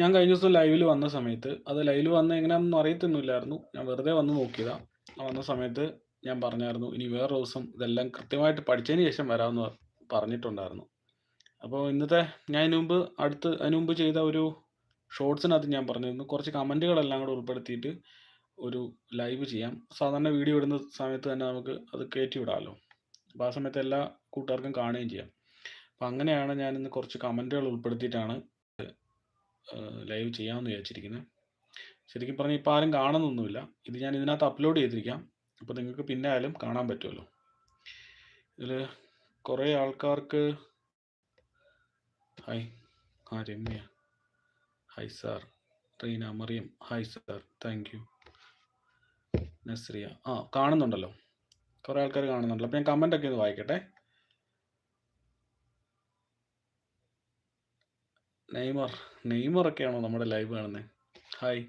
ഞാൻ കഴിഞ്ഞ ദിവസം ലൈവിൽ വന്ന സമയത്ത് അത് ലൈവിൽ വന്ന എങ്ങനെയാണെന്ന് അറിയത്തൊന്നുമില്ലായിരുന്നു. ഞാൻ വെറുതെ വന്ന് നോക്കിയതാ. വന്ന സമയത്ത് ഞാൻ പറഞ്ഞായിരുന്നു, "ഇനി വേറെ ദിവസം ഇതെല്ലാം കൃത്യമായിട്ട് പഠിച്ചതിന് ശേഷം വരാമെന്ന്" പറഞ്ഞിട്ടുണ്ടായിരുന്നു. അപ്പോൾ ഇന്നത്തെ ഞാൻ ഇതിനു മുമ്പ് അടുത്ത് അതിനു മുമ്പ് ചെയ്ത ഒരു ഷോർട്സിനകത്ത് ഞാൻ പറഞ്ഞിരുന്നു, കുറച്ച് കമന്റുകളെല്ലാം കൂടെ ഉൾപ്പെടുത്തിയിട്ട് ഒരു ലൈവ് ചെയ്യാം. സാധാരണ വീഡിയോ ഇടുന്ന സമയത്ത് തന്നെ നമുക്ക് അത് കയറ്റി വിടാമല്ലോ. അപ്പോൾ ആ സമയത്ത് എല്ലാ കൂട്ടുകാർക്കും കാണുകയും ചെയ്യാം. അപ്പം അങ്ങനെയാണ് ഞാൻ ഇന്ന് കുറച്ച് കമന്റുകൾ ഉൾപ്പെടുത്തിയിട്ടാണ് ലൈവ് ചെയ്യാമെന്ന് വിചാരിച്ചിരിക്കുന്നത്. ശരിക്കും പറഞ്ഞാൽ ഇപ്പോൾ ആരും കാണുന്നൊന്നുമില്ല. ഇത് ഞാൻ ഇതിനകത്ത് അപ്ലോഡ് ചെയ്തിരിക്കാം. അപ്പോൾ നിങ്ങൾക്ക് പിന്നെ ആയാലും കാണാൻ പറ്റുമല്ലോ. ഇതിൽ കുറേ ആൾക്കാർക്ക് ഹായ്. ആ Ramya. Hi sir. Reena Mariam. Hi sir. Thank you. Nazriya. ആ കാണുന്നുണ്ടല്ലോ. കുറേ ആൾക്കാർ കാണുന്നുണ്ടല്ലോ. അപ്പോൾ ഞാൻ കമന്റ് ഒക്കെ ഒന്ന് വായിക്കട്ടെ. നെയ്മർ. നെയ്മർ ഒക്കെയാണോ നമ്മുടെ ലൈവ് കാണുന്നത്? ഹായ്.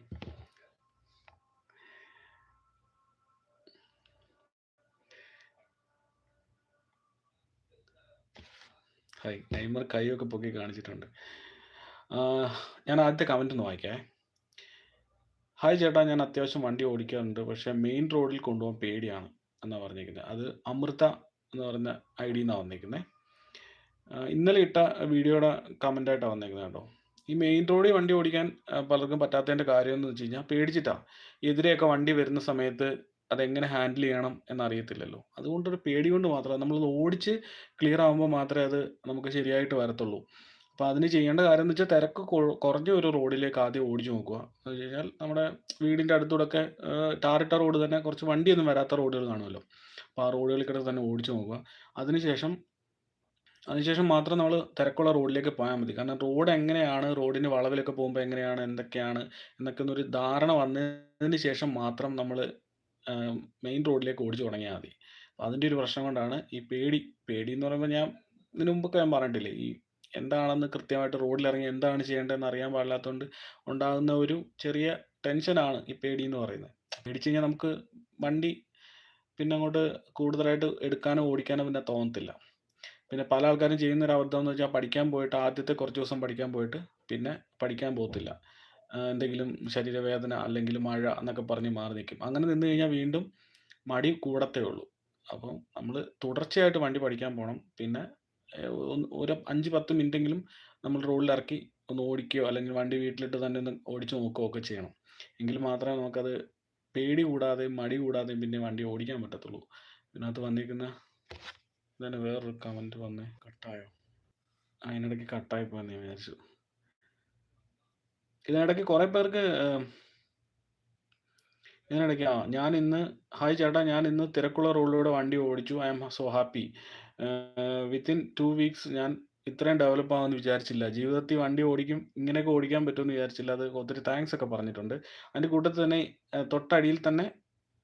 ഹായ്. നെയ്മർ കൈയൊക്കെ പൊക്കി കാണിച്ചിട്ടുണ്ട്. ഞാൻ ആദ്യത്തെ കമന്റ് ഒന്ന് വായിക്കാം ഹായ് ചേട്ടാ ഞാൻ അത്യാവശ്യം വണ്ടി ഓടിക്കാറുണ്ട്. പക്ഷേ മെയിൻ റോഡിൽ കൊണ്ടുപോകാൻ പേടിയാണ് എന്നാ പറഞ്ഞേക്കുന്നത്. അത് അമൃത എന്ന് പറഞ്ഞ ഐ നിന്നാ വന്നേക്കുന്നത്. ആഹ് ഇന്നലെ ഇട്ട വീഡിയോയുടെ കമന്റ് ആയിട്ടാ വന്നേക്കുന്നത് കേട്ടോ. ഈ മെയിൻ റോഡിൽ വണ്ടി ഓടിക്കാൻ പലർക്കും പറ്റാത്തതിന്റെ കാര്യം എന്ന് വെച്ച് കഴിഞ്ഞാൽ പേടിച്ചിട്ടാണ് എതിരെയൊക്കെ വണ്ടി വരുന്ന സമയത്ത് അതെങ്ങനെ ഹാൻഡിൽ ചെയ്യണം എന്നറിയത്തില്ലല്ലോ. അതുകൊണ്ടൊരു പേടി കൊണ്ട് മാത്രമേ നമ്മൾ ഓടിച്ച് ക്ലിയർ ആകുമ്പോൾ മാത്രമേ അത് നമുക്ക് ശരിയായിട്ട് വരത്തുള്ളൂ. അപ്പോൾ അതിന് ചെയ്യേണ്ട കാര്യം എന്ന് വെച്ചാൽ തിരക്ക് കുറഞ്ഞ ഒരു റോഡിലേക്ക് ആദ്യം ഓടിച്ച് നോക്കുക. എന്ന് വെച്ച് കഴിഞ്ഞാൽ നമ്മുടെ വീടിന്റെ അടുത്തൂടെയൊക്കെ ടാറിട്ട റോഡ് തന്നെ കുറച്ച് വണ്ടിയൊന്നും വരാത്ത റോഡുകൾ കാണുമല്ലോ. അപ്പോൾ ആ റോഡുകളിൽ കൂടെ തന്നെ ഓടിച്ച് നോക്കുക. അതിനുശേഷം അതിനുശേഷം മാത്രം നമ്മൾ തിരക്കുള്ള റോഡിലേക്ക് പോയാൽ മതി. കാരണം റോഡ് എങ്ങനെയാണ്, റോഡിന് വളവിലൊക്കെ പോകുമ്പോൾ എങ്ങനെയാണ്, എന്തൊക്കെയാണ് എന്നൊക്കെ ഒരു ധാരണ വന്നതിന് ശേഷം മാത്രം നമ്മൾ മെയിൻ റോഡിലേക്ക് ഓടിച്ചു തുടങ്ങിയാൽ മതി. അതിന്റെ ഒരു പ്രശ്നം കൊണ്ടാണ് ഈ പേടി. പേടി എന്ന് പറയുമ്പോൾ ഞാൻ ഇതിനു മുമ്പൊക്കെ ഞാൻ പറഞ്ഞിട്ടില്ലേ, ഈ എന്താണെന്ന് കൃത്യമായിട്ട് റോഡിൽ ഇറങ്ങി എന്താണ് ചെയ്യേണ്ടതെന്ന് അറിയാൻ പാടില്ലാത്തതുകൊണ്ട് ഉണ്ടാകുന്ന ഒരു ചെറിയ ടെൻഷനാണ് ഈ പേടി എന്ന് പറയുന്നത്. പേടിച്ച് കഴിഞ്ഞാൽ നമുക്ക് വണ്ടി പിന്നെ അങ്ങോട്ട് കൂടുതലായിട്ട് എടുക്കാനോ ഓടിക്കാനോ പിന്നെ തോന്നത്തില്ല. പിന്നെ പല ആൾക്കാരും ചെയ്യുന്ന ഒരു അബദ്ധം എന്ന് വെച്ചാൽ പഠിക്കാൻ പോയിട്ട് ആദ്യത്തെ കുറച്ച് ദിവസം പഠിക്കാൻ പോയിട്ട് പിന്നെ പഠിക്കാൻ പോകത്തില്ല. എന്തെങ്കിലും ശരീരവേദന അല്ലെങ്കിൽ മഴ എന്നൊക്കെ പറഞ്ഞ് മാറി നിൽക്കും. അങ്ങനെ നിന്ന് കഴിഞ്ഞാൽ വീണ്ടും മടി കൂടത്തേ ഉള്ളൂ. അപ്പം നമ്മൾ തുടർച്ചയായിട്ട് വണ്ടി പഠിക്കാൻ പോകണം പിന്നെ ഒരു 5, 10 മിനിറ്റെങ്കിലും നമ്മൾ റോഡിൽ ഇറക്കി ഒന്ന് ഓടിക്കുകയോ അല്ലെങ്കിൽ വണ്ടി വീട്ടിലിട്ട് തന്നെ ഒന്ന് ഓടിച്ച് നോക്കുകയോ ഒക്കെ ചെയ്യണം. എങ്കിൽ മാത്രമേ നമുക്കത് പേടി കൂടാതെയും മടി കൂടാതെയും പിന്നെ വണ്ടി ഓടിക്കാൻ പറ്റത്തുള്ളൂ. ഇതിനകത്ത് വന്നിരിക്കുന്ന ഇതാണ് വേറൊരു കമന്റ് വന്നേ. കട്ടായോ? അതിനിടയ്ക്ക് കട്ടായി പോയെന്ന് വിചാരിച്ചു. ഇതിനിടയ്ക്ക് കുറേ പേർക്ക് ഇതിനിടയ്ക്ക് ആ ഞാൻ ഇന്ന് ഹായ് ചേട്ടാ ഞാൻ ഇന്ന് തിരക്കുള്ള റോഡിലൂടെ വണ്ടി ഓടിച്ചു. I am so happy. Within 2 weeks ഞാൻ ഇത്രയും ഡെവലപ്പ് ആവുമെന്ന് വിചാരിച്ചില്ല. ജീവിതത്തിൽ വണ്ടി ഓടിക്കും ഇങ്ങനെയൊക്കെ ഓടിക്കാൻ പറ്റുമെന്ന് വിചാരിച്ചില്ല. അത് ഒത്തിരി താങ്ക്സ് ഒക്കെ പറഞ്ഞിട്ടുണ്ട്. അതിന്റെ കൂട്ടത്തിൽ തന്നെ തൊട്ടടിയിൽ തന്നെ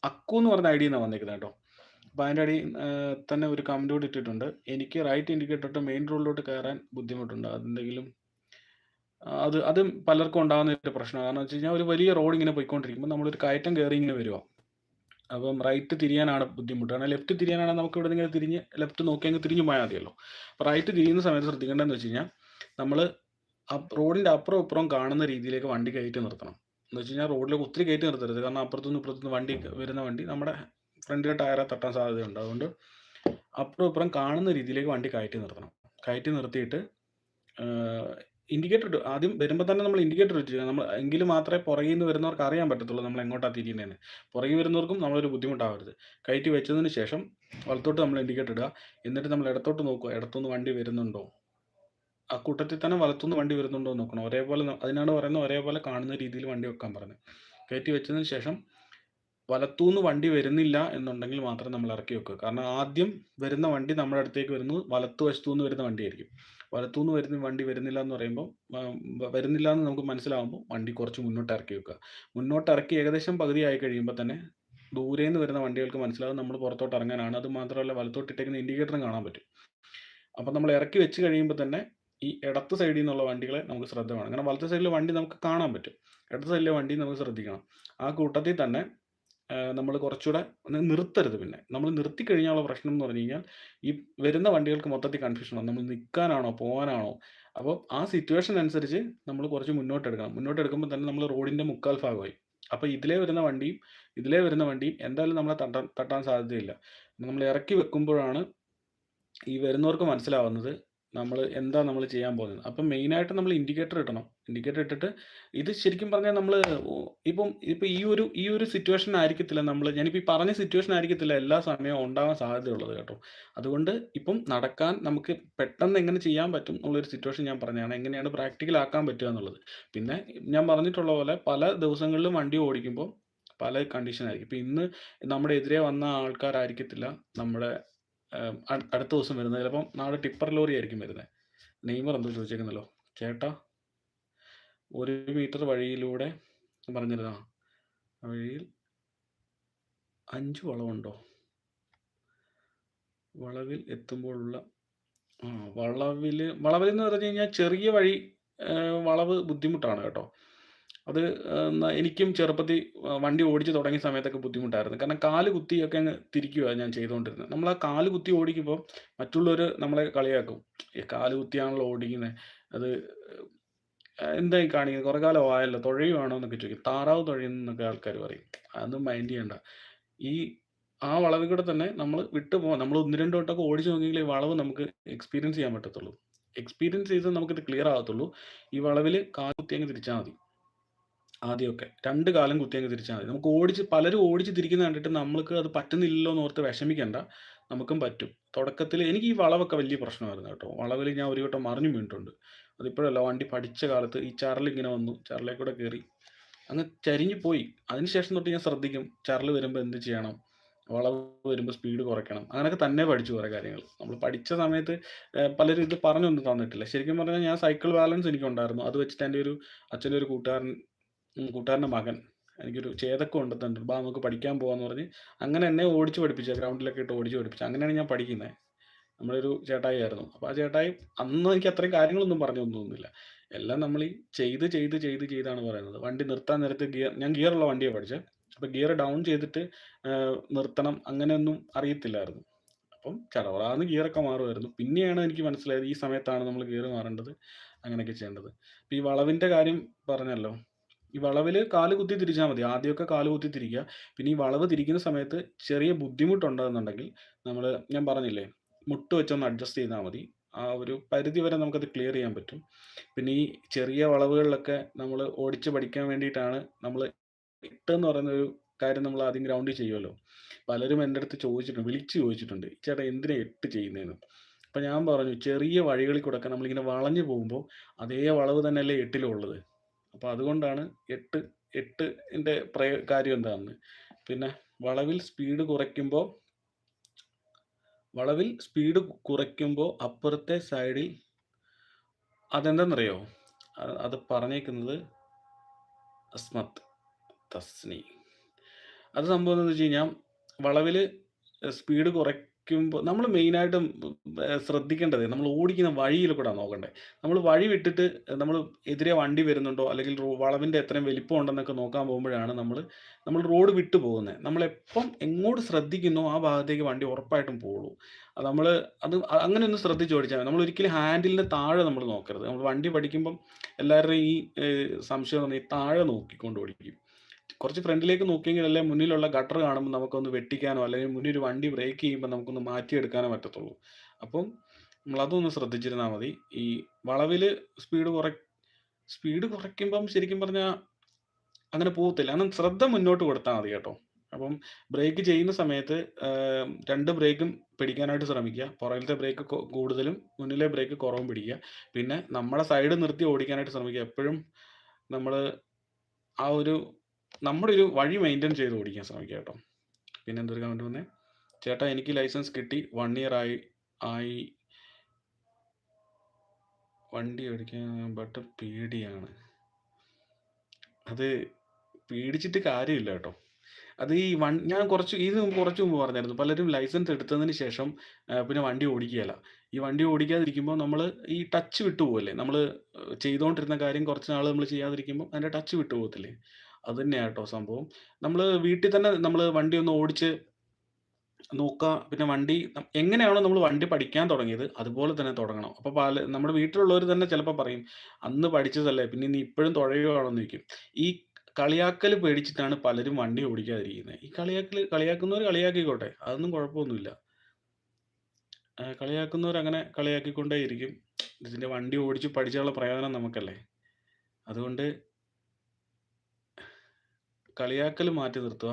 അക്കു എന്ന് പറഞ്ഞ ഐഡിയിൽ നിന്നാ വന്നേക്കുന്നത് കേട്ടോ. അപ്പോൾ അതിന്റെ അടിയിൽ തന്നെ ഒരു കമന്റ് കൂടി ഇട്ടിട്ടുണ്ട്. എനിക്ക് റൈറ്റ് ഇൻഡിക്കേറ്റർ മെയിൻ റോഡിലോട്ട് കയറാൻ ബുദ്ധിമുട്ടുണ്ട്. അതെന്തെങ്കിലും അത് അതും പലർക്കും ഉണ്ടാകുന്ന ഒരു പ്രശ്നമാണ്. കാരണം വെച്ച് കഴിഞ്ഞാൽ ഒരു വലിയ റോഡ് ഇങ്ങനെ പോയിക്കൊണ്ടിരിക്കുമ്പോൾ നമ്മളൊരു കയറ്റം കയറി ഇങ്ങനെ വരുക അപ്പം റൈറ്റ് തിരിയാനാണ് ബുദ്ധിമുട്ട്. കാരണം ലെഫ്റ്റ് തിരിയാനാണെങ്കിൽ നമുക്ക് ഇവിടെ നിങ്ങൾ തിരിഞ്ഞ് ലെഫ്റ്റ് നോക്കി അങ്ങ് തിരിഞ്ഞ് പോയാൽ മതിയല്ലോ. അപ്പോൾ റൈറ്റ് തിരിയുന്ന സമയത്ത് ശ്രദ്ധിക്കേണ്ടതെന്ന് വെച്ച് കഴിഞ്ഞാൽ നമ്മൾ റോഡിന്റെ റോഡിന്റെ അപ്പുറവും ഇപ്പുറവും കാണുന്ന രീതിയിലേക്ക് വണ്ടി കയറ്റി നിർത്തണം. എന്ന് വെച്ച് കഴിഞ്ഞാൽ റോഡിലേക്ക് ഒത്തിരി കയറ്റി നിർത്തരുത്. കാരണം അപ്പുറത്തുനിന്നും ഇപ്പുറത്തുനിന്നും വണ്ടി വരുന്ന വണ്ടി നമ്മുടെ ഫ്രണ്ടിലെ ടയറെ തട്ടാൻ സാധ്യതയുണ്ട്. അതുകൊണ്ട് അപ്പുറം ഇപ്പുറം കാണുന്ന രീതിയിലേക്ക് വണ്ടി കയറ്റി നിർത്തണം. കയറ്റി നിർത്തിയിട്ട് ഇൻഡിക്കേറ്റർ ആദ്യം വരുമ്പോൾ തന്നെ നമ്മൾ ഇൻഡിക്കേറ്റർ ഇട്ട് നമ്മൾ എങ്കിൽ മാത്രമേ പുറകിൽ നിന്ന് വരുന്നവർക്ക് അറിയാൻ പറ്റത്തുള്ളൂ നമ്മൾ എങ്ങോട്ടാ തിരിയുന്നതെന്ന്. പുറകിൽ വരുന്നവർക്കും നമ്മളൊരു ബുദ്ധിമുട്ടാവരുത്. കയറ്റി വെച്ചതിന് ശേഷം വലത്തോട്ട് നമ്മൾ ഇൻഡിക്കേറ്റർ ഇടുക. എന്നിട്ട് നമ്മൾ ഇടത്തോട്ട് നോക്കുക. ഇടത്തുനിന്ന് വണ്ടി വരുന്നുണ്ടോ? ആ കൂട്ടത്തിൽ തന്നെ വലത്തുനിന്ന് വണ്ടി വരുന്നുണ്ടോ നോക്കണം. ഒരേപോലെ അതിനാണ് പറയുന്നത് ഒരേപോലെ കാണുന്ന രീതിയിൽ വണ്ടി വെക്കാൻ പറഞ്ഞത് കയറ്റി വെച്ചതിന് ശേഷം വലത്തുനിന്ന് വണ്ടി വരുന്നില്ല എന്നുണ്ടെങ്കിൽ മാത്രം നമ്മൾ ഇറക്കി വെക്കുക. കാരണം ആദ്യം വരുന്ന വണ്ടി നമ്മുടെ അടുത്തേക്ക് വരുന്നത് വലത്തുവശത്തുനിന്ന് വരുന്ന വണ്ടിയായിരിക്കും. വലത്തുനിന്ന് വരുന്ന വണ്ടി വരുന്നില്ല എന്ന് പറയുമ്പോൾ വരുന്നില്ല എന്ന് നമുക്ക് മനസ്സിലാവുമ്പോൾ വണ്ടി കുറച്ച് മുന്നോട്ട് ഇറക്കി വെക്കുക. മുന്നോട്ട് ഇറക്കി ഏകദേശം പകുതി ആയി കഴിയുമ്പോൾ തന്നെ ദൂരെ നിന്ന് വരുന്ന വണ്ടികൾക്ക് മനസ്സിലാവും നമ്മൾ പുറത്തോട്ട് ഇറങ്ങാനാണ്. അത് മാത്രമല്ല വലത്തോട്ട് ഇട്ടേക്കുന്ന ഇൻഡിക്കേറ്ററും കാണാൻ പറ്റും. അപ്പം നമ്മൾ ഇറക്കി വെച്ച് കഴിയുമ്പോൾ തന്നെ ഈ ഇടത്ത് സൈഡിൽ നിന്നുള്ള വണ്ടികളെ നമുക്ക് ശ്രദ്ധ വേണം. കാരണം വലത്തെ സൈഡിലെ വണ്ടി നമുക്ക് കാണാൻ പറ്റും. ഇടത്ത് സൈഡിലെ വണ്ടി നമുക്ക് ശ്രദ്ധിക്കണം. ആ കൂട്ടത്തിൽ തന്നെ നമ്മൾ കുറച്ചുകൂടെ നിർത്തരുത് പിന്നെ. നമ്മൾ നിർത്തി കഴിഞ്ഞാലുള്ള പ്രശ്നം എന്ന് പറഞ്ഞു കഴിഞ്ഞാൽ ഈ വരുന്ന വണ്ടികൾക്ക് മൊത്തത്തിൽ കൺഫ്യൂഷനാണ്. നമ്മൾ നിൽക്കാനാണോ പോകാനാണോ അപ്പോൾ ആ സിറ്റുവേഷൻ അനുസരിച്ച് നമ്മൾ കുറച്ച് മുന്നോട്ട് എടുക്കണം മുന്നോട്ട് എടുക്കുമ്പോൾ തന്നെ നമ്മൾ റോഡിന്റെ മുക്കാൽ ഭാഗമായി അപ്പോൾ ഇതിലേ വരുന്ന വണ്ടിയും ഇതിലേ വരുന്ന വണ്ടിയും എന്തായാലും നമ്മളെ തട്ടാൻ തട്ടാൻ സാധ്യതയില്ല നമ്മൾ ഇറക്കി വെക്കുമ്പോഴാണ് ഈ വരുന്നവർക്ക് മനസ്സിലാവുന്നത് നമ്മൾ എന്താ നമ്മൾ ചെയ്യാൻ പോകുന്നത്? അപ്പം മെയിനായിട്ട് നമ്മൾ ഇൻഡിക്കേറ്റർ ഇടണം. ഇൻഡിക്കേറ്റർ ഇട്ടിട്ട് ഇത് ശരിക്കും പറഞ്ഞാൽ നമ്മൾ ഇപ്പം ഇപ്പം ഈ ഒരു ഈ ഒരു സിറ്റുവേഷൻ ആയിരിക്കത്തില്ല നമ്മൾ ഞാനിപ്പോൾ ഈ പറഞ്ഞ സിറ്റുവേഷൻ ആയിരിക്കത്തില്ല എല്ലാ സമയവും ഉണ്ടാവാൻ സാധ്യതയുള്ളത് കേട്ടോ. അതുകൊണ്ട് ഇപ്പം നടക്കാൻ നമുക്ക് പെട്ടെന്ന് എങ്ങനെ ചെയ്യാൻ പറ്റും എന്നുള്ളൊരു സിറ്റുവേഷൻ ഞാൻ പറഞ്ഞതാണ്. എങ്ങനെയാണ് പ്രാക്ടിക്കൽ ആക്കാൻ പറ്റുക എന്നുള്ളത്. പിന്നെ ഞാൻ പറഞ്ഞിട്ടുള്ള പോലെ പല ദിവസങ്ങളിലും വണ്ടി ഓടിക്കുമ്പോൾ പല കണ്ടീഷൻ ആയിരിക്കും. ഇപ്പം ഇന്ന് നമ്മുടെ എതിരെ വന്ന ആൾക്കാരായിരിക്കത്തില്ല. നമ്മുടെ അടുത്ത ദിവസം വരുന്നത്. ചിലപ്പം നാളെ ടിപ്പർ ലോറി ആയിരിക്കും വരുന്നത്. നെയ്മർ എന്തോ ചോദിച്ചേക്കുന്നല്ലോ. ചേട്ടാ ഒരു മീറ്റർ വഴിയിലൂടെ പറഞ്ഞിരുന്നോ? വഴിയിൽ അഞ്ച് വളവുണ്ടോ? വളവിൽ എത്തുമ്പോഴുള്ള ആ വളവിൽ വളവിൽ എന്ന് പറഞ്ഞു കഴിഞ്ഞാൽ ചെറിയ വഴി വളവ് ബുദ്ധിമുട്ടാണ് കേട്ടോ. അത് എനിക്കും ചെറുപ്പത്തിൽ വണ്ടി ഓടിച്ച് തുടങ്ങിയ സമയത്തൊക്കെ ബുദ്ധിമുട്ടായിരുന്നു. കാരണം കാൽ കുത്തിയൊക്കെ അങ്ങ് തിരിക്കുക ഞാൻ ചെയ്തുകൊണ്ടിരുന്നത്. നമ്മൾ ആ കാൽ കുത്തി ഓടിക്കുമ്പോൾ മറ്റുള്ളവർ നമ്മളെ കളിയാക്കും. ഈ കാൽ കുത്തിയാണല്ലോ ഓടിക്കുന്നത് അത് എന്തായി കാണിക്കുന്നത്? കുറെ കാലം ആയല്ലോ. തുഴയുവാണോ എന്നൊക്കെ ചോദിക്കും. താറാവ് തുഴയുന്നൊക്കെ ആൾക്കാർ പറയും. അതൊന്നും മൈൻഡ് ചെയ്യണ്ട. ഈ ആ വളവിൽ കൂടെ തന്നെ നമ്മൾ വിട്ടു പോകാം നമ്മൾ ഒന്ന് രണ്ട് വട്ടമൊക്കെ ഓടിച്ചു നോക്കിയെങ്കിൽ ഈ വളവ് നമുക്ക് എക്സ്പീരിയൻസ് ചെയ്യാൻ പറ്റത്തുള്ളൂ. എക്സ്പീരിയൻസ് ചെയ്ത് നമുക്കിത് ക്ലിയർ ആകത്തുള്ളൂ. ഈ വളവിൽ കാൽ കുത്തി അങ്ങ് തിരിച്ചാൽ മതി. ആദ്യമൊക്കെ. രണ്ട് കാലം കുത്തി അങ്ങ് തിരിച്ചാൽ മതി. നമുക്ക് ഓടിച്ച് പലരും ഓടിച്ച് തിരിക്കുന്ന കണ്ടിട്ട് നമ്മൾക്ക് അത് പറ്റുന്നില്ലല്ലോ എന്ന് ഓർത്ത് വിഷമിക്കണ്ട. നമുക്കും പറ്റും. തുടക്കത്തിൽ എനിക്ക് ഈ വളവൊക്കെ വലിയ പ്രശ്നമായിരുന്നു കേട്ടോ. വളവിൽ ഞാൻ ഒരു വട്ടം മറിഞ്ഞു വീണിട്ടുണ്ട്. അതിപ്പോഴല്ല വണ്ടി പഠിച്ച കാലത്ത് ഈ ചരൽ ഇങ്ങനെ വന്നു. ചരലേ കൂടെ കയറി. അങ്ങ് ചരിഞ്ഞു പോയി. അതിനുശേഷം തൊട്ട് ഞാൻ ശ്രദ്ധിക്കും. ചരൽ വരുമ്പോൾ എന്ത് ചെയ്യണം? വളവ് വരുമ്പോൾ സ്പീഡ് കുറയ്ക്കണം. അങ്ങനെയൊക്കെ തന്നെ പഠിച്ചു കുറേ കാര്യങ്ങൾ. നമ്മൾ പഠിച്ച സമയത്ത് പലരും ഇത് പറഞ്ഞൊന്നും തന്നിട്ടില്ല. ശരിക്കും പറഞ്ഞാൽ ഞാൻ സൈക്കിൾ ബാലൻസ് എനിക്കുണ്ടായിരുന്നു. അത് വെച്ചിട്ട് എന്റെ ഒരു അച്ഛന്റെ ഒരു കൂട്ടുകാരൻ കൂട്ടുകാരന്റെ മകൻ. എനിക്കൊരു ചേതക്കം ഉണ്ട് തന്നിട്ട് ബാ നമുക്ക് പഠിക്കാൻ പോകാന്ന് പറഞ്ഞ് അങ്ങനെ എന്നെ ഓടിച്ച് പഠിപ്പിച്ച ഗ്രൗണ്ടിലൊക്കെ ഇട്ട് ഓടിച്ച് പഠിപ്പിച്ചു. അങ്ങനെയാണ് ഞാൻ പഠിക്കുന്നത് നമ്മളൊരു ചേട്ടായി ആയിരുന്നു. അപ്പോൾ ആ ചേട്ടായി അന്ന് എനിക്ക് അത്രയും കാര്യങ്ങളൊന്നും പറഞ്ഞു തോന്നുന്നില്ല. എല്ലാം നമ്മൾ ഈ ചെയ്ത് ചെയ്ത് ചെയ്ത് ചെയ്താണ് പറയുന്നത്. വണ്ടി നിർത്താൻ നേരത്ത് ഗിയർ ഞാൻ ഗിയറുള്ള വണ്ടിയാണ് പഠിച്ചത് അപ്പോൾ ഗിയർ ഡൗൺ ചെയ്തിട്ട് നിർത്തണം അങ്ങനെയൊന്നും അറിയത്തില്ലായിരുന്നു. അപ്പം ചടവറാന്ന് ഗിയറൊക്കെ മാറുമായിരുന്നു. പിന്നെയാണ് എനിക്ക് മനസ്സിലായത് ഈ സമയത്താണ് നമ്മൾ ഗിയർ മാറേണ്ടത് അങ്ങനെയൊക്കെ ചെയ്യേണ്ടത്. ഈ വളവിന്റെ കാര്യം പറഞ്ഞല്ലോ. ഈ വളവിൽ കാൽ കുത്തി തിരിച്ചാൽ മതി. ആദ്യമൊക്കെ കാൽ കുത്തി തിരിക്കുക. പിന്നെ ഈ വളവ് തിരിക്കുന്ന സമയത്ത് ചെറിയ ബുദ്ധിമുട്ടുണ്ടെന്നുണ്ടെങ്കിൽ നമ്മൾ ഞാൻ പറഞ്ഞില്ലേ മുട്ട് വെച്ചൊന്ന് അഡ്ജസ്റ്റ് ചെയ്താൽ മതി. ആ ഒരു പരിധി വരെ നമുക്കത് ക്ലിയർ ചെയ്യാൻ പറ്റും. പിന്നെ ഈ ചെറിയ വളവുകളിലൊക്കെ നമ്മൾ ഓടിച്ച് പഠിക്കാൻ വേണ്ടിയിട്ടാണ് നമ്മൾ ഇട്ടെന്ന് പറയുന്ന ഒരു കാര്യം നമ്മൾ ആദ്യം ഗ്രൗണ്ടിൽ ചെയ്യുമല്ലോ പലരും എന്റെ അടുത്ത് ചോദിച്ചിട്ടുണ്ട് വിളിച്ച് ചോദിച്ചിട്ടുണ്ട് ചേട്ടാ എന്തിനാ ഇട്ട് ചെയ്യുന്നതെന്ന് അപ്പം ഞാൻ പറഞ്ഞു ചെറിയ വഴികളിൽ കൂടെ നമ്മളിങ്ങനെ വളഞ്ഞു പോകുമ്പോൾ അതേ വളവ് തന്നെയല്ലേ എട്ടിലും ഉള്ളത് അപ്പോൾ അതുകൊണ്ടാണ് എട്ട് എട്ടിന്റെ പ്രയ കാര്യം എന്താണെന്ന് പിന്നെ വളവിൽ സ്പീഡ് കുറയ്ക്കുമ്പോൾ വളവിൽ സ്പീഡ് കുറയ്ക്കുമ്പോൾ അപ്പുറത്തെ സൈഡിൽ അതെന്തെന്നറിയോ? അത് പറഞ്ഞേക്കുന്നത് അസ്മത് തസ്നി. അത് സംഭവം എന്താണെന്ന് വെച്ച് കഴിഞ്ഞാൽ വളവിൽ സ്പീഡ് കുറയ്ക്കുമ്പോൾ നമ്മൾ മെയിനായിട്ടും ശ്രദ്ധിക്കേണ്ടത് നമ്മൾ ഓടിക്കുന്ന വഴിയിൽ കൂടെ നോക്കണ്ടേ. നമ്മൾ വഴി വിട്ടിട്ട് നമ്മൾ എതിരെ വണ്ടി വരുന്നുണ്ടോ അല്ലെങ്കിൽ വളവിന്റെ എത്രയും വലിപ്പം ഉണ്ടെന്നൊക്കെ നോക്കാൻ പോകുമ്പോഴാണ് നമ്മൾ നമ്മൾ റോഡ് വിട്ടു പോകുന്നത്. നമ്മളെപ്പം എങ്ങോട്ട് ശ്രദ്ധിക്കുന്നോ ആ ഭാഗത്തേക്ക് വണ്ടി ഉറപ്പായിട്ടും പോകുള്ളൂ. അത് നമ്മൾ അത് അങ്ങനെ ഒന്ന് ശ്രദ്ധിച്ച് ഓടിച്ചാൽ മതി. നമ്മൾ ഒരിക്കലും ഹാൻഡിലിന്റെ താഴെ നമ്മൾ നോക്കരുത്. നമ്മൾ വണ്ടി പഠിക്കുമ്പം എല്ലാവരുടെയും ഈ സംശയം ഈ താഴെ നോക്കിക്കൊണ്ട് ഓടിക്കും. കുറച്ച് ഫ്രണ്ടിലേക്ക് നോക്കിയെങ്കിലല്ലേ മുന്നിലുള്ള ഗട്ടർ കാണുമ്പോൾ നമുക്കൊന്ന് വെട്ടിക്കാനോ അല്ലെങ്കിൽ മുന്നിൽ ഒരു വണ്ടി ബ്രേക്ക് ചെയ്യുമ്പോൾ നമുക്കൊന്ന് മാറ്റിയെടുക്കാനോ പറ്റത്തുള്ളൂ. അപ്പം നമ്മൾ അതൊന്ന് ശ്രദ്ധിച്ചിരുന്നാൽ മതി. ഈ വളവിൽ സ്പീഡ് കുറ സ്പീഡ് കുറയ്ക്കുമ്പം ശരിക്കും പറഞ്ഞാൽ അങ്ങനെ പോകത്തില്ല കാരണം ശ്രദ്ധ മുന്നോട്ട് കൊടുത്താൽ മതി കേട്ടോ. അപ്പം ബ്രേക്ക് ചെയ്യുന്ന സമയത്ത് രണ്ട് ബ്രേക്കും പിടിക്കാനായിട്ട് ശ്രമിക്കുക. പുറകിലത്തെ ബ്രേക്ക് കൂടുതലും മുന്നിലെ ബ്രേക്ക് കുറവും പിടിക്കുക. പിന്നെ നമ്മളെ സൈഡ് നിർത്തി ഓടിക്കാനായിട്ട് ശ്രമിക്കുക. എപ്പോഴും നമ്മൾ ആ ഒരു നമ്മുടെ ഒരു വഴി മെയിന്റെയിൻ ചെയ്ത് ഓടിക്കാൻ ശ്രമിക്കുക കേട്ടോ. പിന്നെ എന്തൊരു കമന്റ് വന്നേ? ചേട്ടാ എനിക്ക് ലൈസൻസ് കിട്ടി. വൺ ഇയർ ആയി ആയി. വണ്ടി ഓടിക്കാൻ ബട്ട് പേടിയാണ്. അത് പേടിച്ചിട്ട് കാര്യമില്ല കേട്ടോ. അത് ഈ വൺ ഞാൻ കുറച്ച് ഇത് കുറച്ച് മുമ്പ് പറഞ്ഞായിരുന്നു. പലരും ലൈസൻസ് എടുത്തതിന് ശേഷം പിന്നെ വണ്ടി ഓടിക്കുകയല്ല. ഈ വണ്ടി ഓടിക്കാതിരിക്കുമ്പോൾ നമ്മൾ ഈ ടച്ച് വിട്ടു പോകല്ലേ നമ്മൾ ചെയ്തുകൊണ്ടിരുന്ന കാര്യം കുറച്ച് നാൾ നമ്മൾ ചെയ്യാതിരിക്കുമ്പോൾ അതിന്റെ ടച്ച് വിട്ടു പോകത്തില്ലേ അത് തന്നെയാണ് കേട്ടോ സംഭവം നമ്മൾ വീട്ടിൽ തന്നെ നമ്മൾ വണ്ടി ഒന്ന് ഓടിച്ച് നോക്കുക. പിന്നെ വണ്ടി എങ്ങനെയാണോ നമ്മൾ വണ്ടി പഠിക്കാൻ തുടങ്ങിയത്, അതുപോലെ തന്നെ തുടങ്ങണം. അപ്പോൾ പല നമ്മുടെ വീട്ടിലുള്ളവർ തന്നെ ചിലപ്പോൾ പറയും, "അന്ന് പഠിച്ചതല്ലേ, പിന്നെ നീ ഇപ്പോഴും തുഴയുവാണോന്ന്" ചോദിക്കും. ഈ കളിയാക്കൽ പേടിച്ചിട്ടാണ് പലരും വണ്ടി ഓടിക്കാതിരിക്കുന്നത് ഈ കളിയാക്കൽ കളിയാക്കുന്നവർ കളിയാക്കിക്കോട്ടെ. അതൊന്നും കുഴപ്പമൊന്നുമില്ല. കളിയാക്കുന്നവർ അങ്ങനെ കളിയാക്കിക്കൊണ്ടേ ഇരിക്കും. ഇതിന്റെ വണ്ടി ഓടിച്ച് പഠിച്ചാലുള്ള പ്രയോജനം നമുക്കല്ലേ. അതുകൊണ്ട് കളിയാക്കൽ മാറ്റി നിർത്തുക.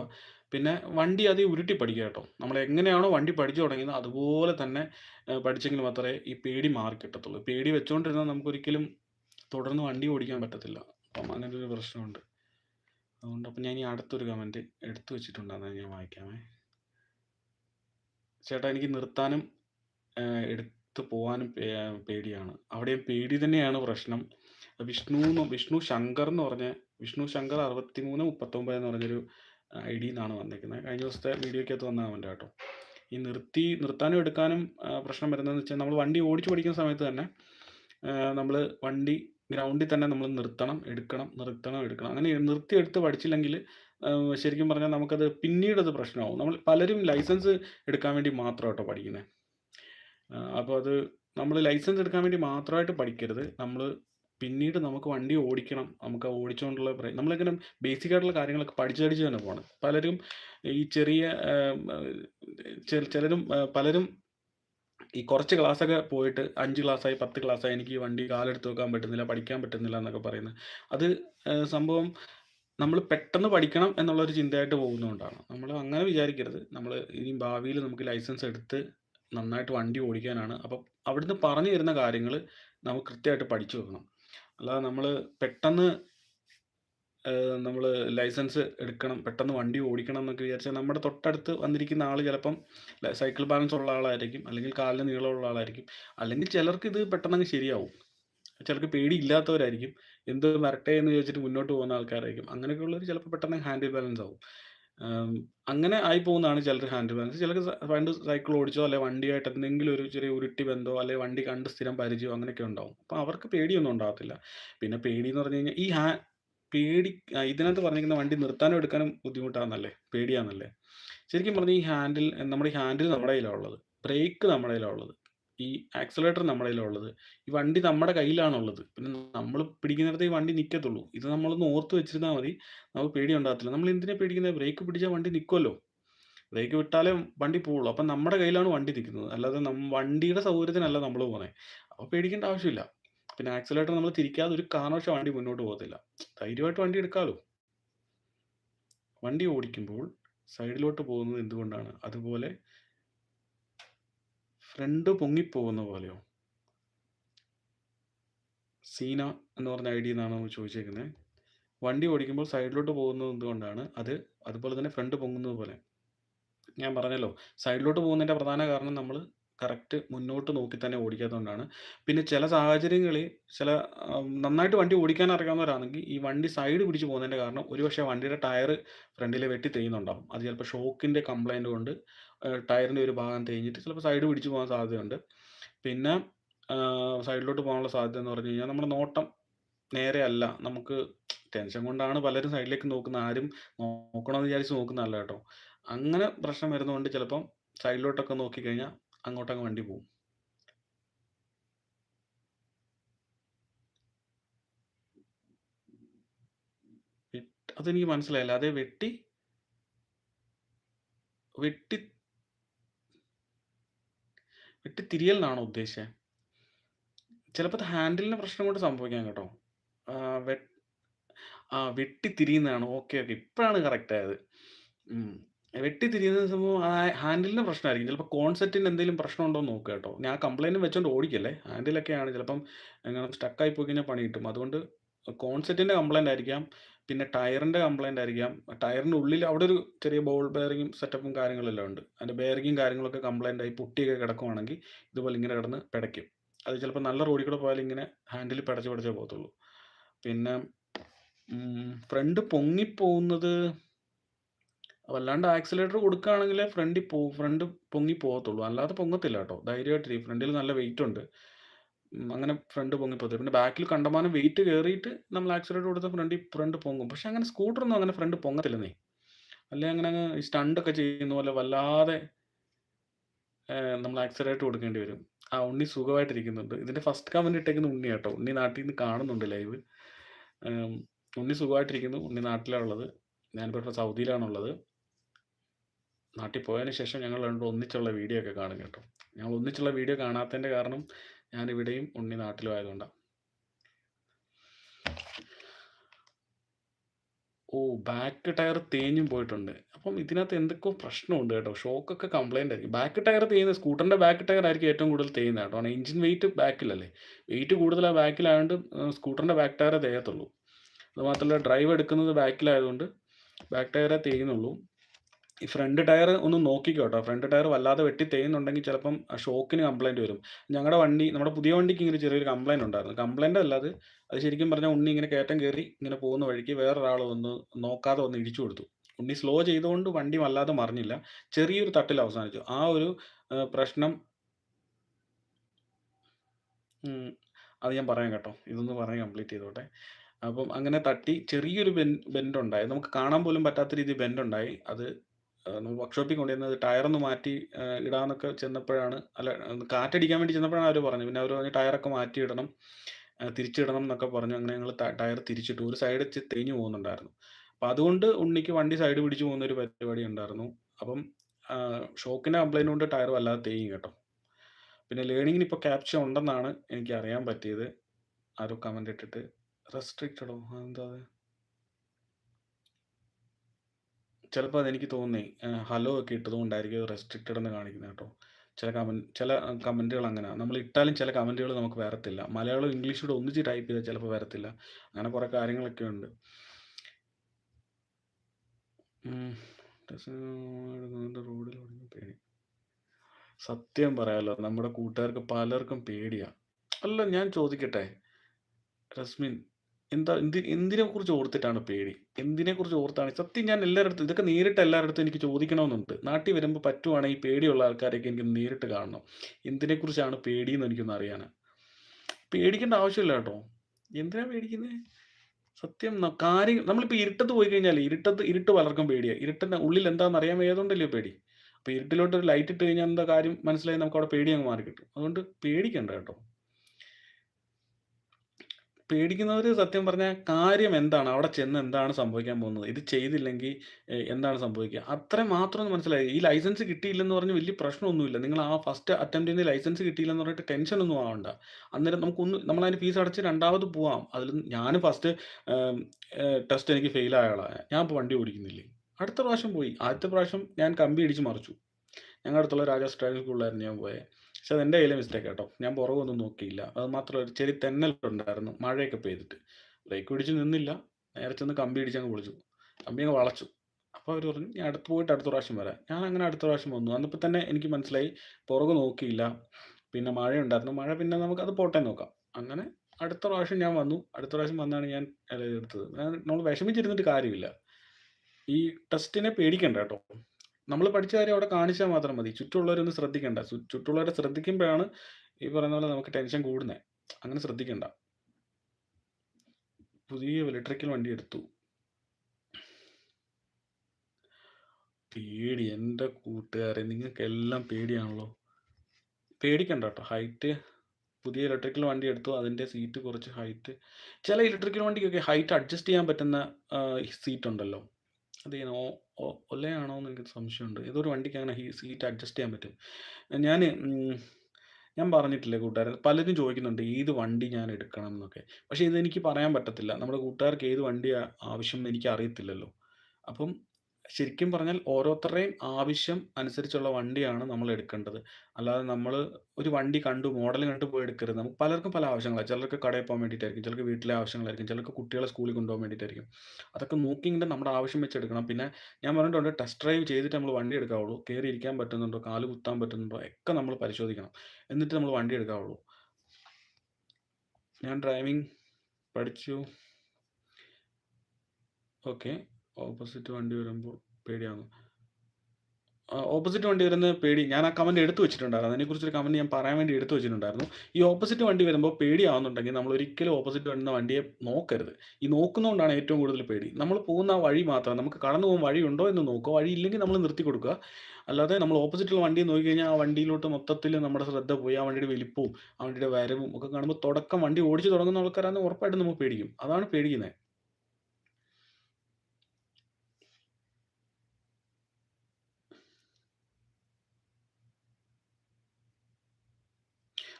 പിന്നെ വണ്ടി അത് ഉരുട്ടി പഠിക്കുക കേട്ടോ. നമ്മൾ എങ്ങനെയാണോ വണ്ടി പഠിച്ചു തുടങ്ങിയത് അതുപോലെ തന്നെ പഠിച്ചെങ്കിൽ മാത്രമേ ഈ പേടി മാറി കിട്ടത്തുള്ളൂ. പേടി വെച്ചുകൊണ്ടിരുന്നാൽ നമുക്കൊരിക്കലും തുടർന്ന് വണ്ടി ഓടിക്കാൻ പറ്റത്തില്ല. അപ്പം അങ്ങനെ ഒരു പ്രശ്നമുണ്ട്. അതുകൊണ്ട് അപ്പം ഞാൻ ഈ അടുത്തൊരു കമന്റ് എടുത്തു വെച്ചിട്ടുണ്ടെന്ന് ഞാൻ വായിക്കാമേ. ചേട്ടാ എനിക്ക് നിർത്താനും എടുത്തു പോകാനും പേടിയാണ്. അവിടെയും പേടി തന്നെയാണ് പ്രശ്നം. വിഷ്ണു വിഷ്ണു ശങ്കർ എന്ന് പറഞ്ഞ വിഷ്ണു ശങ്കർ 6339 എന്ന് പറഞ്ഞൊരു ഐ ഡി എന്നാണ് വന്നിരിക്കുന്നത് കഴിഞ്ഞ ദിവസത്തെ വീഡിയോയ്ക്കകത്ത് വന്ന അവന്റെ കേട്ടോ. ഈ നിർത്തി നിർത്താനും എടുക്കാനും പ്രശ്നം വരുന്നതെന്ന് വെച്ചാൽ നമ്മൾ വണ്ടി ഓടിച്ചു പഠിക്കുന്ന സമയത്ത് തന്നെ നമ്മൾ വണ്ടി ഗ്രൗണ്ടിൽ തന്നെ നമ്മൾ നിർത്തണം, എടുക്കണം, നിർത്തണം, എടുക്കണം. അങ്ങനെ നിർത്തി എടുത്ത് പഠിച്ചില്ലെങ്കിൽ ശരിക്കും പറഞ്ഞാൽ നമുക്കത് പിന്നീടത് പ്രശ്നമാവും. നമ്മൾ പലരും ലൈസൻസ് എടുക്കാൻ വേണ്ടി മാത്രം കേട്ടോ പഠിക്കുന്നത് അപ്പോൾ അത് നമ്മൾ ലൈസൻസ് എടുക്കാൻ വേണ്ടി മാത്രമായിട്ട് പഠിക്കരുത്. നമ്മൾ പിന്നീട് നമുക്ക് വണ്ടി ഓടിക്കണം. നമുക്ക് ഓടിച്ചുകൊണ്ടുള്ള നമ്മളിങ്ങനെ ബേസിക് ആയിട്ടുള്ള കാര്യങ്ങളൊക്കെ പഠിച്ച് പഠിച്ച് തന്നെ പോകണം പലരും ഈ ചെറിയ ചിലരും പലരും ഈ കുറച്ച് ക്ലാസ്സൊക്കെ പോയിട്ട് അഞ്ച് ക്ലാസ്സായി, 10 ക്ലാസ്സായി എനിക്ക് ഈ വണ്ടി കാലെടുത്ത് വെക്കാൻ പറ്റുന്നില്ല, പഠിക്കാൻ പറ്റുന്നില്ല എന്നൊക്കെ പറയുന്നത്. അത് സംഭവം നമ്മൾ പെട്ടെന്ന് പഠിക്കണം എന്നുള്ളൊരു ചിന്തയായിട്ട് പോകുന്നതുകൊണ്ടാണ്. നമ്മൾ അങ്ങനെ വിചാരിക്കരുത്. നമ്മൾ ഇനി ഭാവിയിൽ നമുക്ക് ലൈസൻസ് എടുത്ത് നന്നായിട്ട് വണ്ടി ഓടിക്കാനാണ്. അപ്പം അവിടുന്ന് പറഞ്ഞു തരുന്ന കാര്യങ്ങൾ നമുക്ക് കൃത്യമായിട്ട് പഠിച്ചു വെക്കണം. അല്ലാതെ നമ്മൾ പെട്ടെന്ന് നമ്മൾ ലൈസൻസ് എടുക്കണം, പെട്ടെന്ന് വണ്ടി ഓടിക്കണം എന്നൊക്കെ വിചാരിച്ചാൽ നമ്മുടെ തൊട്ടടുത്ത് വന്നിരിക്കുന്ന ആൾ ചിലപ്പം സൈക്കിൾ ബാലൻസ് ഉള്ള ആളായിരിക്കും, അല്ലെങ്കിൽ കാലിന് നീളമുള്ള ആളായിരിക്കും. അല്ലെങ്കിൽ ചിലർക്ക് ഇത് പെട്ടെന്ന് അങ്ങ് ശരിയാവും. ചിലർക്ക് പേടിയില്ലാത്തവരായിരിക്കും. എന്ത് വരട്ടെ എന്ന് ചോദിച്ചിട്ട് മുന്നോട്ട് പോകുന്ന ആൾക്കാരായിരിക്കും. അങ്ങനെയൊക്കെയുള്ളവര് ചിലപ്പോൾ പെട്ടെന്ന് ഹാൻഡിൽ ബാലൻസ് ആവും. അങ്ങനെ ആയി പോകുന്നതാണ് ചിലർ ഹാൻഡിൽ ബാലൻസ്. ചിലർക്ക് പണ്ട് സൈക്കിൾ ഓടിച്ചോ അല്ലെ വണ്ടിയായിട്ട് എന്തെങ്കിലും ഒരു ചെറിയ ഉരുട്ടി ബന്ധോ അല്ലെ വണ്ടി കണ്ട് സ്ഥിരം പരിചയമോ അങ്ങനെയൊക്കെ ഉണ്ടാവും. അപ്പോൾ അവർക്ക് പേടിയൊന്നും ഉണ്ടാകത്തില്ല പിന്നെ പേടി എന്ന് പറഞ്ഞു കഴിഞ്ഞാൽ ഈ ഹാ പേടി ഇതിനകത്ത് പറഞ്ഞിരിക്കുന്ന വണ്ടി നിർത്താനും എടുക്കാനും ബുദ്ധിമുട്ടാണെന്നല്ലേ പേടിയാണെന്നല്ലേ ശരിക്കും പറഞ്ഞാൽ ഈ ഹാൻഡിൽ നമ്മുടെ ഹാൻഡിൽ നമ്മുടെ കയ്യിലാണ് ഉള്ളത്. ബ്രേക്ക് നമ്മുടെ കയ്യിലാണ് ഉള്ളത്. ഈ ആക്സലേറ്റർ നമ്മുടെ കയ്യിലുള്ളത് ഈ വണ്ടി നമ്മുടെ കയ്യിലാണുള്ളത്. പിന്നെ നമ്മൾ പിടിക്കുന്നിടത്ത് ഈ വണ്ടി നിൽക്കത്തുള്ളൂ ഇത് നമ്മളൊന്ന് ഓർത്ത് വെച്ചിരുന്നാൽ മതി. നമുക്ക് പേടി ഉണ്ടാകത്തില്ല. നമ്മൾ എന്തിനാ പേടിക്കുന്നത്? ബ്രേക്ക് പിടിച്ചാൽ വണ്ടി നിൽക്കുമല്ലോ ബ്രേക്ക് വിട്ടാലേ വണ്ടി പോവുള്ളൂ. അപ്പം നമ്മുടെ കയ്യിലാണ് വണ്ടി നിൽക്കുന്നത് അല്ലാതെ വണ്ടിയുടെ സൗകര്യത്തിനല്ല നമ്മൾ പോകുന്നത് അപ്പോൾ പേടിക്കേണ്ട ആവശ്യമില്ല. പിന്നെ ആക്സലേറ്റർ നമ്മൾ തിരിക്കാതെ ഒരു കാരണവശാലും വണ്ടി മുന്നോട്ട് പോകത്തില്ല. ധൈര്യമായിട്ട് വണ്ടി എടുക്കാമല്ലോ വണ്ടി ഓടിക്കുമ്പോൾ സൈഡിലോട്ട് പോകുന്നത് എന്തുകൊണ്ടാണ്? അതുപോലെ ഫ്രണ്ട് പൊങ്ങിപ്പോകുന്ന പോലെയോ? സീന എന്ന് പറഞ്ഞ ഐഡിയ എന്നാണ് നമ്മൾ ചോദിച്ചേക്കുന്നത് വണ്ടി ഓടിക്കുമ്പോൾ സൈഡിലോട്ട് പോകുന്നത് എന്തുകൊണ്ടാണ്? അത് അതുപോലെ തന്നെ ഫ്രണ്ട് പൊങ്ങുന്നത് പോലെ. ഞാൻ പറഞ്ഞല്ലോ സൈഡിലോട്ട് പോകുന്നതിന്റെ പ്രധാന കാരണം നമ്മൾ കറക്റ്റ് മുന്നോട്ട് നോക്കി തന്നെ ഓടിക്കാത്തതുകൊണ്ടാണ്. പിന്നെ ചില സാഹചര്യങ്ങളിൽ ചില നന്നായിട്ട് വണ്ടി ഓടിക്കാൻ അറിയാവുന്നവരാണെങ്കിൽ ഈ വണ്ടി സൈഡ് പിടിച്ച് പോകുന്നതിന്റെ കാരണം ഒരുപക്ഷെ വണ്ടിയുടെ ടയർ ഫ്രണ്ടിൽ വെട്ടി തേയുന്നുണ്ടാവും. അത് ചിലപ്പോൾ ഷോക്കിന്റെ കംപ്ലയിന്റ് കൊണ്ട് ടയറിന്റെ ഒരു ഭാഗം തേഞ്ഞിട്ട് ചിലപ്പോൾ സൈഡ് പിടിച്ച് പോകാൻ സാധ്യതയുണ്ട്. പിന്നെ സൈഡിലോട്ട് പോകാനുള്ള സാധ്യത എന്ന് പറഞ്ഞു കഴിഞ്ഞാൽ നമ്മുടെ നോട്ടം നേരെയല്ല. നമുക്ക് ടെൻഷൻ കൊണ്ടാണ് പലരും സൈഡിലേക്ക് നോക്കുന്ന ആരും നോക്കണമെന്ന് വിചാരിച്ച് നോക്കുന്നതല്ല കേട്ടോ. അങ്ങനെ പ്രശ്നം വരുന്നതുകൊണ്ട് ചിലപ്പം സൈഡിലോട്ടൊക്കെ നോക്കിക്കഴിഞ്ഞാൽ അങ്ങോട്ടങ്ങ് വണ്ടി പോവും. വെട്ട് അതെനിക്ക് മനസ്സിലായില്ല. അതെ വെട്ടി വെട്ടി വെട്ടി തിരിയലിനാണോ ഉദ്ദേശിച്ചത് ചിലപ്പോൾ ഹാൻഡിലിന് പ്രശ്നം കൊണ്ട് സംഭവിക്കാം കേട്ടോ. ആഹ് വെ ഓക്കേ ഓക്കേ ഓക്കെ, ഓക്കെ. ഇപ്പോഴാണ് കറക്റ്റ് ആയത്. വെട്ടിത്തിരിയുന്ന സംഭവം ആ ഹാൻഡിലിന്റെ പ്രശ്നമായിരിക്കും. ചിലപ്പോൾ കോൺസെപ്റ്റിന് എന്തെങ്കിലും പ്രശ്നം ഉണ്ടോ എന്ന് നോക്കുക കേട്ടോ. ഞാൻ കംപ്ലൈന്റ് വെച്ചോണ്ട് ഓടിക്കല്ലേ. ഹാൻഡിലൊക്കെയാണ് ചിലപ്പം എങ്ങാനും സ്റ്റക്കായി പോയി കഴിഞ്ഞാൽ പണി കിട്ടും. അതുകൊണ്ട് കോൺസെപ്റ്റിന്റെ കംപ്ലൈന്റ് ആയിരിക്കാം. പിന്നെ ടയറിന്റെ കംപ്ലൈന്റ് ആയിരിക്കാം. ടയറിന്റെ ഉള്ളിൽ അവിടെ ഒരു ചെറിയ ബോൾ ബെയറിങ്ങും സെറ്റപ്പും കാര്യങ്ങളെല്ലാം ഉണ്ട്. അതിന്റെ ബെയറിങ്ങും കാര്യങ്ങളൊക്കെ കംപ്ലൈന്റ് ആയി പൊട്ടിയൊക്കെ കിടക്കുവാണെങ്കിൽ ഇതുപോലെ ഇങ്ങനെ കിടന്ന് പിടയ്ക്കും. അത് ചിലപ്പോൾ നല്ല റോഡിൽ കൂടെ പോയാൽ ഇങ്ങനെ ഹാൻഡിൽ പിടച്ച് പിടച്ചേ പോകത്തുള്ളൂ. പിന്നെ ഫ്രണ്ട് പൊങ്ങിപ്പോകുന്നത് വല്ലാണ്ട് ആക്സിലേറ്റർ കൊടുക്കുകയാണെങ്കിൽ ഫ്രണ്ടിൽ പോ ഫ്രണ്ട് പൊങ്ങി പോകത്തുള്ളൂ. അല്ലാതെ പൊങ്ങത്തില്ല കേട്ടോ. ധൈര്യമായിട്ടിരിക്ക്. ഫ്രണ്ടിൽ നല്ല വെയിറ്റ് ഉണ്ട്. അങ്ങനെ ഫ്രണ്ട് പൊങ്ങി പോകത്തില്ല. പിന്നെ ബാക്കിൽ കണ്ടമാനം വെയിറ്റ് കയറിയിട്ട് നമ്മൾ ആക്സിലേറ്റർ കൊടുത്താൽ ഫ്രണ്ടിൽ ഫ്രണ്ട് പൊങ്ങും. പക്ഷെ അങ്ങനെ സ്കൂട്ടറൊന്നും അങ്ങനെ ഫ്രണ്ട് പൊങ്ങത്തില്ലെന്നേ. അല്ലേ അങ്ങനെ അങ്ങ് സ്റ്റണ്ട് ഒക്കെ ചെയ്യുന്ന പോലെ വല്ലാതെ നമ്മൾ ആക്സിലേറ്റർ കൊടുക്കേണ്ടി വരും. ആ ഉണ്ണി സുഖമായിട്ടിരിക്കുന്നുണ്ട്. ഇതിന്റെ ഫസ്റ്റ് കമന്റ് ഇട്ടേക്കുന്ന ഉണ്ണി കേട്ടോ ഉണ്ണി നാട്ടിൽ നിന്ന് കാണുന്നുണ്ട് ലൈവ്. ഉണ്ണി സുഖമായിട്ടിരിക്കുന്നു. ഉണ്ണി നാട്ടിലാണുള്ളത് ഞാനിപ്പോൾ സൗദിയിലാണുള്ളത്. നാട്ടിൽ പോയതിന് ശേഷം ഞങ്ങൾ രണ്ടും ഒന്നിച്ചുള്ള വീഡിയോ ഒക്കെ കാണും കേട്ടോ. ഞങ്ങൾ ഒന്നിച്ചുള്ള വീഡിയോ കാണാത്തതിന്റെ കാരണം ഞാൻ ഇവിടെയും ഉണ്ണി നാട്ടിലും ആയതുകൊണ്ടാണ് ഓ! ബാക്ക് ടയർ തേഞ്ഞും പോയിട്ടുണ്ട്. അപ്പം ഇതിനകത്ത് എന്തൊക്കെയോ പ്രശ്നമുണ്ട് കേട്ടോ. ഷോക്കൊക്കെ കംപ്ലയിന്റ് ആയിരിക്കും. ബാക്ക് ടയർ തേയുന്നത് സ്കൂട്ടറിന്റെ ബാക്ക് ടയർ ആയിരിക്കും ഏറ്റവും കൂടുതൽ തേയുന്നത് കേട്ടോ. കാരണം എഞ്ചിൻ വെയിറ്റ് ബാക്കിലല്ലേ. വെയിറ്റ് കൂടുതൽ ആ ബാക്കിലായതുകൊണ്ട് സ്കൂട്ടറിന്റെ ബാക്ക് ടയർ തേയത്തുള്ളൂ. അതുമാത്രമല്ല ഡ്രൈവ് എടുക്കുന്നത് ബാക്കിലായതുകൊണ്ട് ബാക്ക് ടയറേ തേയുന്നുള്ളൂ. ഈ ഫ്രണ്ട് ടയർ ഒന്ന് നോക്കിക്കോ കേട്ടോ ഫ്രണ്ട് ടയർ വല്ലാതെ വെട്ടി തേയുന്നുണ്ടെങ്കിൽ ചിലപ്പം ഷോക്കിന് കംപ്ലയിന്റ് വരും. ഞങ്ങളുടെ വണ്ടി നമ്മുടെ പുതിയ വണ്ടിക്ക് ഇങ്ങനെ ചെറിയൊരു കംപ്ലയിന്റ് ഉണ്ടായിരുന്നു. കംപ്ലയിന്റ് അല്ല അത്. ശരിക്കും പറഞ്ഞാൽ ഉണ്ണി ഇങ്ങനെ കയറ്റം കയറി ഇങ്ങനെ പോകുന്ന വഴിക്ക് വേറൊരാൾ വന്ന് നോക്കാതെ വന്ന് ഇടിച്ചു കൊടുത്തു. ഉണ്ണി സ്ലോ ചെയ്തുകൊണ്ട് വണ്ടി വല്ലാതെ മറിഞ്ഞില്ല. ചെറിയൊരു തട്ടിൽ അവസാനിച്ചു. ആ ഒരു പ്രശ്നം. അത് ഞാൻ പറയാം കേട്ടോ. ഇതൊന്ന് പറഞ്ഞ് കംപ്ലീറ്റ് ചെയ്തോട്ടെ. അപ്പം അങ്ങനെ തട്ടി ചെറിയൊരു ബെൻ ബെൻഡ് ഉണ്ടായി. നമുക്ക് കാണാൻ പോലും പറ്റാത്ത രീതിയിൽ ബെൻഡ് ഉണ്ടായി. അത് നമ്മൾ വർക്ക്ഷോപ്പിൽ കൊണ്ടുവരുന്നത് ടയർ ഒന്ന് മാറ്റി ഇടാന്നൊക്കെ ചെന്നപ്പോഴാണ് അല്ല കാറ്റടിക്കാൻ വേണ്ടി ചെന്നപ്പോഴാണ് അവർ പറഞ്ഞു പിന്നെ അവർ പറഞ്ഞു ടയറൊക്കെ മാറ്റി ഇടണം തിരിച്ചിടണം എന്നൊക്കെ പറഞ്ഞു. അങ്ങനെ ഞങ്ങൾ ടയർ തിരിച്ചിട്ടു. ഒരു സൈഡ് തേഞ്ഞു പോകുന്നുണ്ടായിരുന്നു. അപ്പം അതുകൊണ്ട് ഉണ്ണിക്ക് വണ്ടി സൈഡ് പിടിച്ച് പോകുന്ന ഒരു പരിപാടി ഉണ്ടായിരുന്നു. അപ്പം ഷോക്കിന്റെ കംപ്ലൈന്റ് കൊണ്ട് ടയർ വല്ലാതെ തേയും കേട്ടോ. പിന്നെ ലേണിങ്ങിന് ഇപ്പോൾ ക്യാപ്ച ഉണ്ടെന്നാണ് എനിക്ക് അറിയാൻ പറ്റിയത്. ആരോ കമന്റ് ഇട്ടിട്ട് റെസ്ട്രിക്റ്റഡോ അതെന്താ അത്? ചിലപ്പോ അതെനിക്ക് ഏഹ്, ഹലോ ഒക്കെ ഇട്ടതുകൊണ്ടായിരിക്കും റെസ്ട്രിക്റ്റഡ് എന്ന് കാണിക്കുന്നത് കേട്ടോ. ചില കമന്റ് ചില കമന്റുകൾ അങ്ങനെ നമ്മൾ ഇട്ടാലും ചില കമന്റുകൾ നമുക്ക് വരത്തില്ല. മലയാളം ഇംഗ്ലീഷും കൂടെ ഒന്നിച്ച് ടൈപ്പ് ചെയ്താൽ ചിലപ്പോൾ വരത്തില്ല. അങ്ങനെ കുറെ കാര്യങ്ങളൊക്കെ ഉണ്ട്. സത്യം പറയാലോ നമ്മുടെ കൂട്ടുകാർക്ക് പലർക്കും പേടിയാണ് അല്ല ഞാൻ ചോദിക്കട്ടെ? റസ്മിൻ എന്താ എന്ത് എന്തിനെ കുറിച്ച് ഓർത്തിട്ടാണ് പേടി? എന്തിനെ കുറിച്ച് ഓർത്താണ് സത്യം ഞാൻ എല്ലായിടത്തും ഇതൊക്കെ നേരിട്ട് എല്ലായിടത്തും എനിക്ക് ചോദിക്കണമെന്നുണ്ട്. നാട്ടിൽ വരുമ്പോൾ പറ്റുവാണെങ്കിൽ പേടിയുള്ള ആൾക്കാരെയൊക്കെ എനിക്ക് നേരിട്ട് കാണണം. എന്തിനെ കുറിച്ചാണ് പേടിയെന്ന് എനിക്കൊന്ന് അറിയാൻ പേടിക്കേണ്ട ആവശ്യമില്ല കേട്ടോ. എന്തിനാ പേടിക്കുന്നത് സത്യം കാര്യം നമ്മളിപ്പോൾ ഇരുട്ടത്ത് പോയി കഴിഞ്ഞാൽ ഇരുട്ടത്ത് ഇരുട്ട് പലർക്കും പേടിയാണ് ഇരുട്ടിന്റെ ഉള്ളിൽ എന്താണെന്ന് അറിയാൻ വയ്യാത്തോണ്ടല്ലേ പേടി. അപ്പൊ ഇരുട്ടിലോട്ട് ഒരു ലൈറ്റ് ഇട്ട് കഴിഞ്ഞാൽ എന്താ കാര്യം മനസ്സിലായി നമുക്ക് അവിടെ പേടി അങ്ങ് മാറി കിട്ടും. അതുകൊണ്ട് പേടിക്കണ്ട കേട്ടോ. പേടിക്കുന്നവര് സത്യം പറഞ്ഞാൽ കാര്യം എന്താണ്? അവിടെ ചെന്ന് എന്താണ് സംഭവിക്കാൻ പോകുന്നത്? ഇത് ചെയ്തില്ലെങ്കിൽ എന്താണ് സംഭവിക്കുക? അത്ര മാത്രം ഒന്ന് മനസ്സിലായി. ഈ ലൈസൻസ് കിട്ടിയില്ലെന്ന് പറഞ്ഞ് വലിയ പ്രശ്നമൊന്നുമില്ല. നിങ്ങൾ ആ ഫസ്റ്റ് അറ്റംപ്റ്റിന് ലൈസൻസ് കിട്ടിയില്ലെന്ന് പറഞ്ഞിട്ട് ടെൻഷൻ ഒന്നും ആവണ്ട. അന്നേരം നമുക്കൊന്ന് നമ്മൾ അതിന് ഫീസ് അടച്ച് രണ്ടാമത് പോവാം. അതിൽ ഞാൻ ഫസ്റ്റ് ടെസ്റ്റ് എനിക്ക് ഫെയിൽ ആയ ആളാ. ഞാൻ ഇപ്പോൾ വണ്ടി ഓടിക്കുന്നില്ലേ. അടുത്ത പ്രാവശ്യം പോയി. ആദ്യത്തെ പ്രാവശ്യം ഞാൻ കമ്പി ഇടിച്ച് മറിച്ചു. ഞങ്ങളുടെ അടുത്തുള്ള രാജാസ് ഡ്രൈവിംഗ് സ്കൂളിലായിരുന്നു ഞാൻ പോയത്. പക്ഷെ അത് എന്റെ കയ്യിലെ മിസ്റ്റേക്ക് കേട്ടോ. ഞാൻ പുറകൊന്നും നോക്കിയില്ല. അത് മാത്രമല്ല ഒരു ചെറിയ തെന്നൽ ഉണ്ടായിരുന്നു മഴയൊക്കെ പെയ്തിട്ട്. ബ്രേക്ക് പിടിച്ച് നിന്നില്ല. നേരെ ചെന്ന് കമ്പി ഇടിച്ച് അങ്ങ് പൊളിച്ചു. കമ്പി അങ്ങ് വളച്ചു. അപ്പോൾ അവർ പറഞ്ഞു ഞാൻ അടുത്ത് പോയിട്ട് അടുത്ത പ്രാവശ്യം വരാം. ഞാൻ അങ്ങനെ അടുത്ത പ്രാവശ്യം വന്നു. അന്നപ്പോൾ തന്നെ എനിക്ക് മനസ്സിലായി പുറകു നോക്കിയില്ല. പിന്നെ മഴയുണ്ടായിരുന്നു. മഴ പിന്നെ നമുക്ക് അത് പോട്ടെ നോക്കാം. അങ്ങനെ അടുത്ത പ്രാവശ്യം ഞാൻ വന്നു. അടുത്ത പ്രാവശ്യം വന്നാണ് ഞാൻ എടുത്തത്. നമ്മൾ വിഷമിച്ചിരുന്നിട്ട് കാര്യമില്ല. ഈ ടെസ്റ്റിനെ പേടിക്കണ്ട കേട്ടോ. നമ്മൾ പഠിച്ച കാര്യം അവിടെ കാണിച്ചാൽ മാത്രം മതി. ചുറ്റുള്ളവരൊന്നും ശ്രദ്ധിക്കണ്ട. ചുറ്റുള്ളവരെ ശ്രദ്ധിക്കുമ്പോഴാണ് ഈ പറയുന്ന പോലെ നമുക്ക് ടെൻഷൻ കൂടുന്നത് അങ്ങനെ ശ്രദ്ധിക്കണ്ട. പുതിയ ഇലക്ട്രിക്കൽ വണ്ടി എടുത്തു. പേടി എന്റെ കൂട്ടുകാരെ നിങ്ങൾക്കെല്ലാം പേടിയാണല്ലോ. പേടിക്കണ്ട കേട്ടോ. ഹൈറ്റ് പുതിയ ഇലക്ട്രിക്കൽ വണ്ടി എടുത്തു. അതിന്റെ സീറ്റ് കുറച്ച് ഹൈറ്റ് ചില ഇലക്ട്രിക്കൽ വണ്ടിക്കൊക്കെ ഹൈറ്റ് അഡ്ജസ്റ്റ് ചെയ്യാൻ പറ്റുന്ന സീറ്റ് ഉണ്ടല്ലോ. അത് ചെയ്യണം ഒലയാണോ എന്ന് എനിക്ക് സംശയമുണ്ട്. ഏതോ ഒരു വണ്ടിക്ക് അങ്ങനെ ഹീ സീറ്റ് അഡ്ജസ്റ്റ് ചെയ്യാൻ പറ്റും. ഞാൻ ഞാൻ പറഞ്ഞിട്ടില്ലേ കൂട്ടുകാരെ പലരും ചോദിക്കുന്നുണ്ട് ഏത് വണ്ടി ഞാൻ എടുക്കണം എന്നൊക്കെ. പക്ഷേ ഇതെനിക്ക് പറയാൻ പറ്റത്തില്ല. നമ്മുടെ കൂട്ടുകാർക്ക് ഏത് വണ്ടി ആവശ്യം എനിക്ക് അറിയത്തില്ലല്ലോ. അപ്പം ശരിക്കും പറഞ്ഞാൽ ഓരോരുത്തരുടെയും ആവശ്യം അനുസരിച്ചുള്ള വണ്ടിയാണ് നമ്മൾ എടുക്കേണ്ടത്. അല്ലാതെ നമ്മൾ ഒരു വണ്ടി കണ്ടു മോഡൽ കണ്ടു പോയി എടുക്കരുത്. നമുക്ക് പലർക്കും പല ആവശ്യങ്ങളാണ് ചിലർക്ക് കടയിൽ പോകാൻ വേണ്ടിയിട്ടായിരിക്കും. ചിലർക്ക് വീട്ടിലെ ആവശ്യങ്ങളായിരിക്കും. ചിലർക്ക് കുട്ടികളെ സ്കൂളിൽ കൊണ്ടുപോകാൻ വേണ്ടിയിട്ടായിരിക്കും. അതൊക്കെ നോക്കിയിട്ട് നമ്മുടെ ആവശ്യം വെച്ചെടുക്കണം പിന്നെ ഞാൻ പറഞ്ഞിട്ടുണ്ട് ടെസ്റ്റ് ഡ്രൈവ് ചെയ്തിട്ട് നമ്മൾ വണ്ടി എടുക്കാവുള്ളൂ. കയറി ഇരിക്കാൻ പറ്റുന്നുണ്ടോ? കാൽ കുത്താൻ പറ്റുന്നുണ്ടോ? ഒക്കെ നമ്മൾ പരിശോധിക്കണം. എന്നിട്ട് നമ്മൾ വണ്ടി എടുക്കാവുള്ളൂ. ഞാൻ ഡ്രൈവിംഗ് പഠിച്ചു. ഓക്കെ. ഓപ്പോസിറ്റ് വണ്ടി വരുമ്പോൾ പേടിയാവുന്നു. ഓപ്പോസിറ്റ് വണ്ടി വരുന്ന പേടി ഞാൻ ആ കമന്റ് എടുത്തു വെച്ചിട്ടുണ്ടായിരുന്നു. അതിനെക്കുറിച്ചൊരു കമന്റ് ഞാൻ പറയാൻ വേണ്ടി എടുത്തു വെച്ചിട്ടുണ്ടായിരുന്നു. ഈ ഓപ്പോസിറ്റ് വണ്ടി വരുമ്പോൾ പേടിയാവുന്നുണ്ടെങ്കിൽ നമ്മൾ ഒരിക്കലും ഓപ്പോസിറ്റ് വരുന്ന വണ്ടിയെ നോക്കരുത്. ഈ നോക്കുന്നതുകൊണ്ടാണ് ഏറ്റവും കൂടുതൽ പേടി. നമ്മൾ പോകുന്ന വഴി മാത്രം നമുക്ക് കടന്നു പോകാൻ വഴിയുണ്ടോ എന്ന് നോക്കുക. വഴി ഇല്ലെങ്കിൽ നമ്മൾ നിർത്തി കൊടുക്കുക. അല്ലാതെ നമ്മൾ ഓപ്പോസിറ്റുള്ള നോക്കി കഴിഞ്ഞാൽ ആ വണ്ടിയിലോട്ട് മൊത്തത്തിൽ നമ്മുടെ ശ്രദ്ധ പോയി ആ വണ്ടിയുടെ വലിപ്പവും, ആ വണ്ടിയുടെ വരവും ഒക്കെ കാണുമ്പോൾ തുടക്കം വണ്ടി ഓടിച്ച് തുടങ്ങുന്ന ആൾക്കാരാണെന്ന് ഉറപ്പായിട്ടും നമുക്ക് പേടിക്കും. അതാണ് പേടിക്കുന്നെ.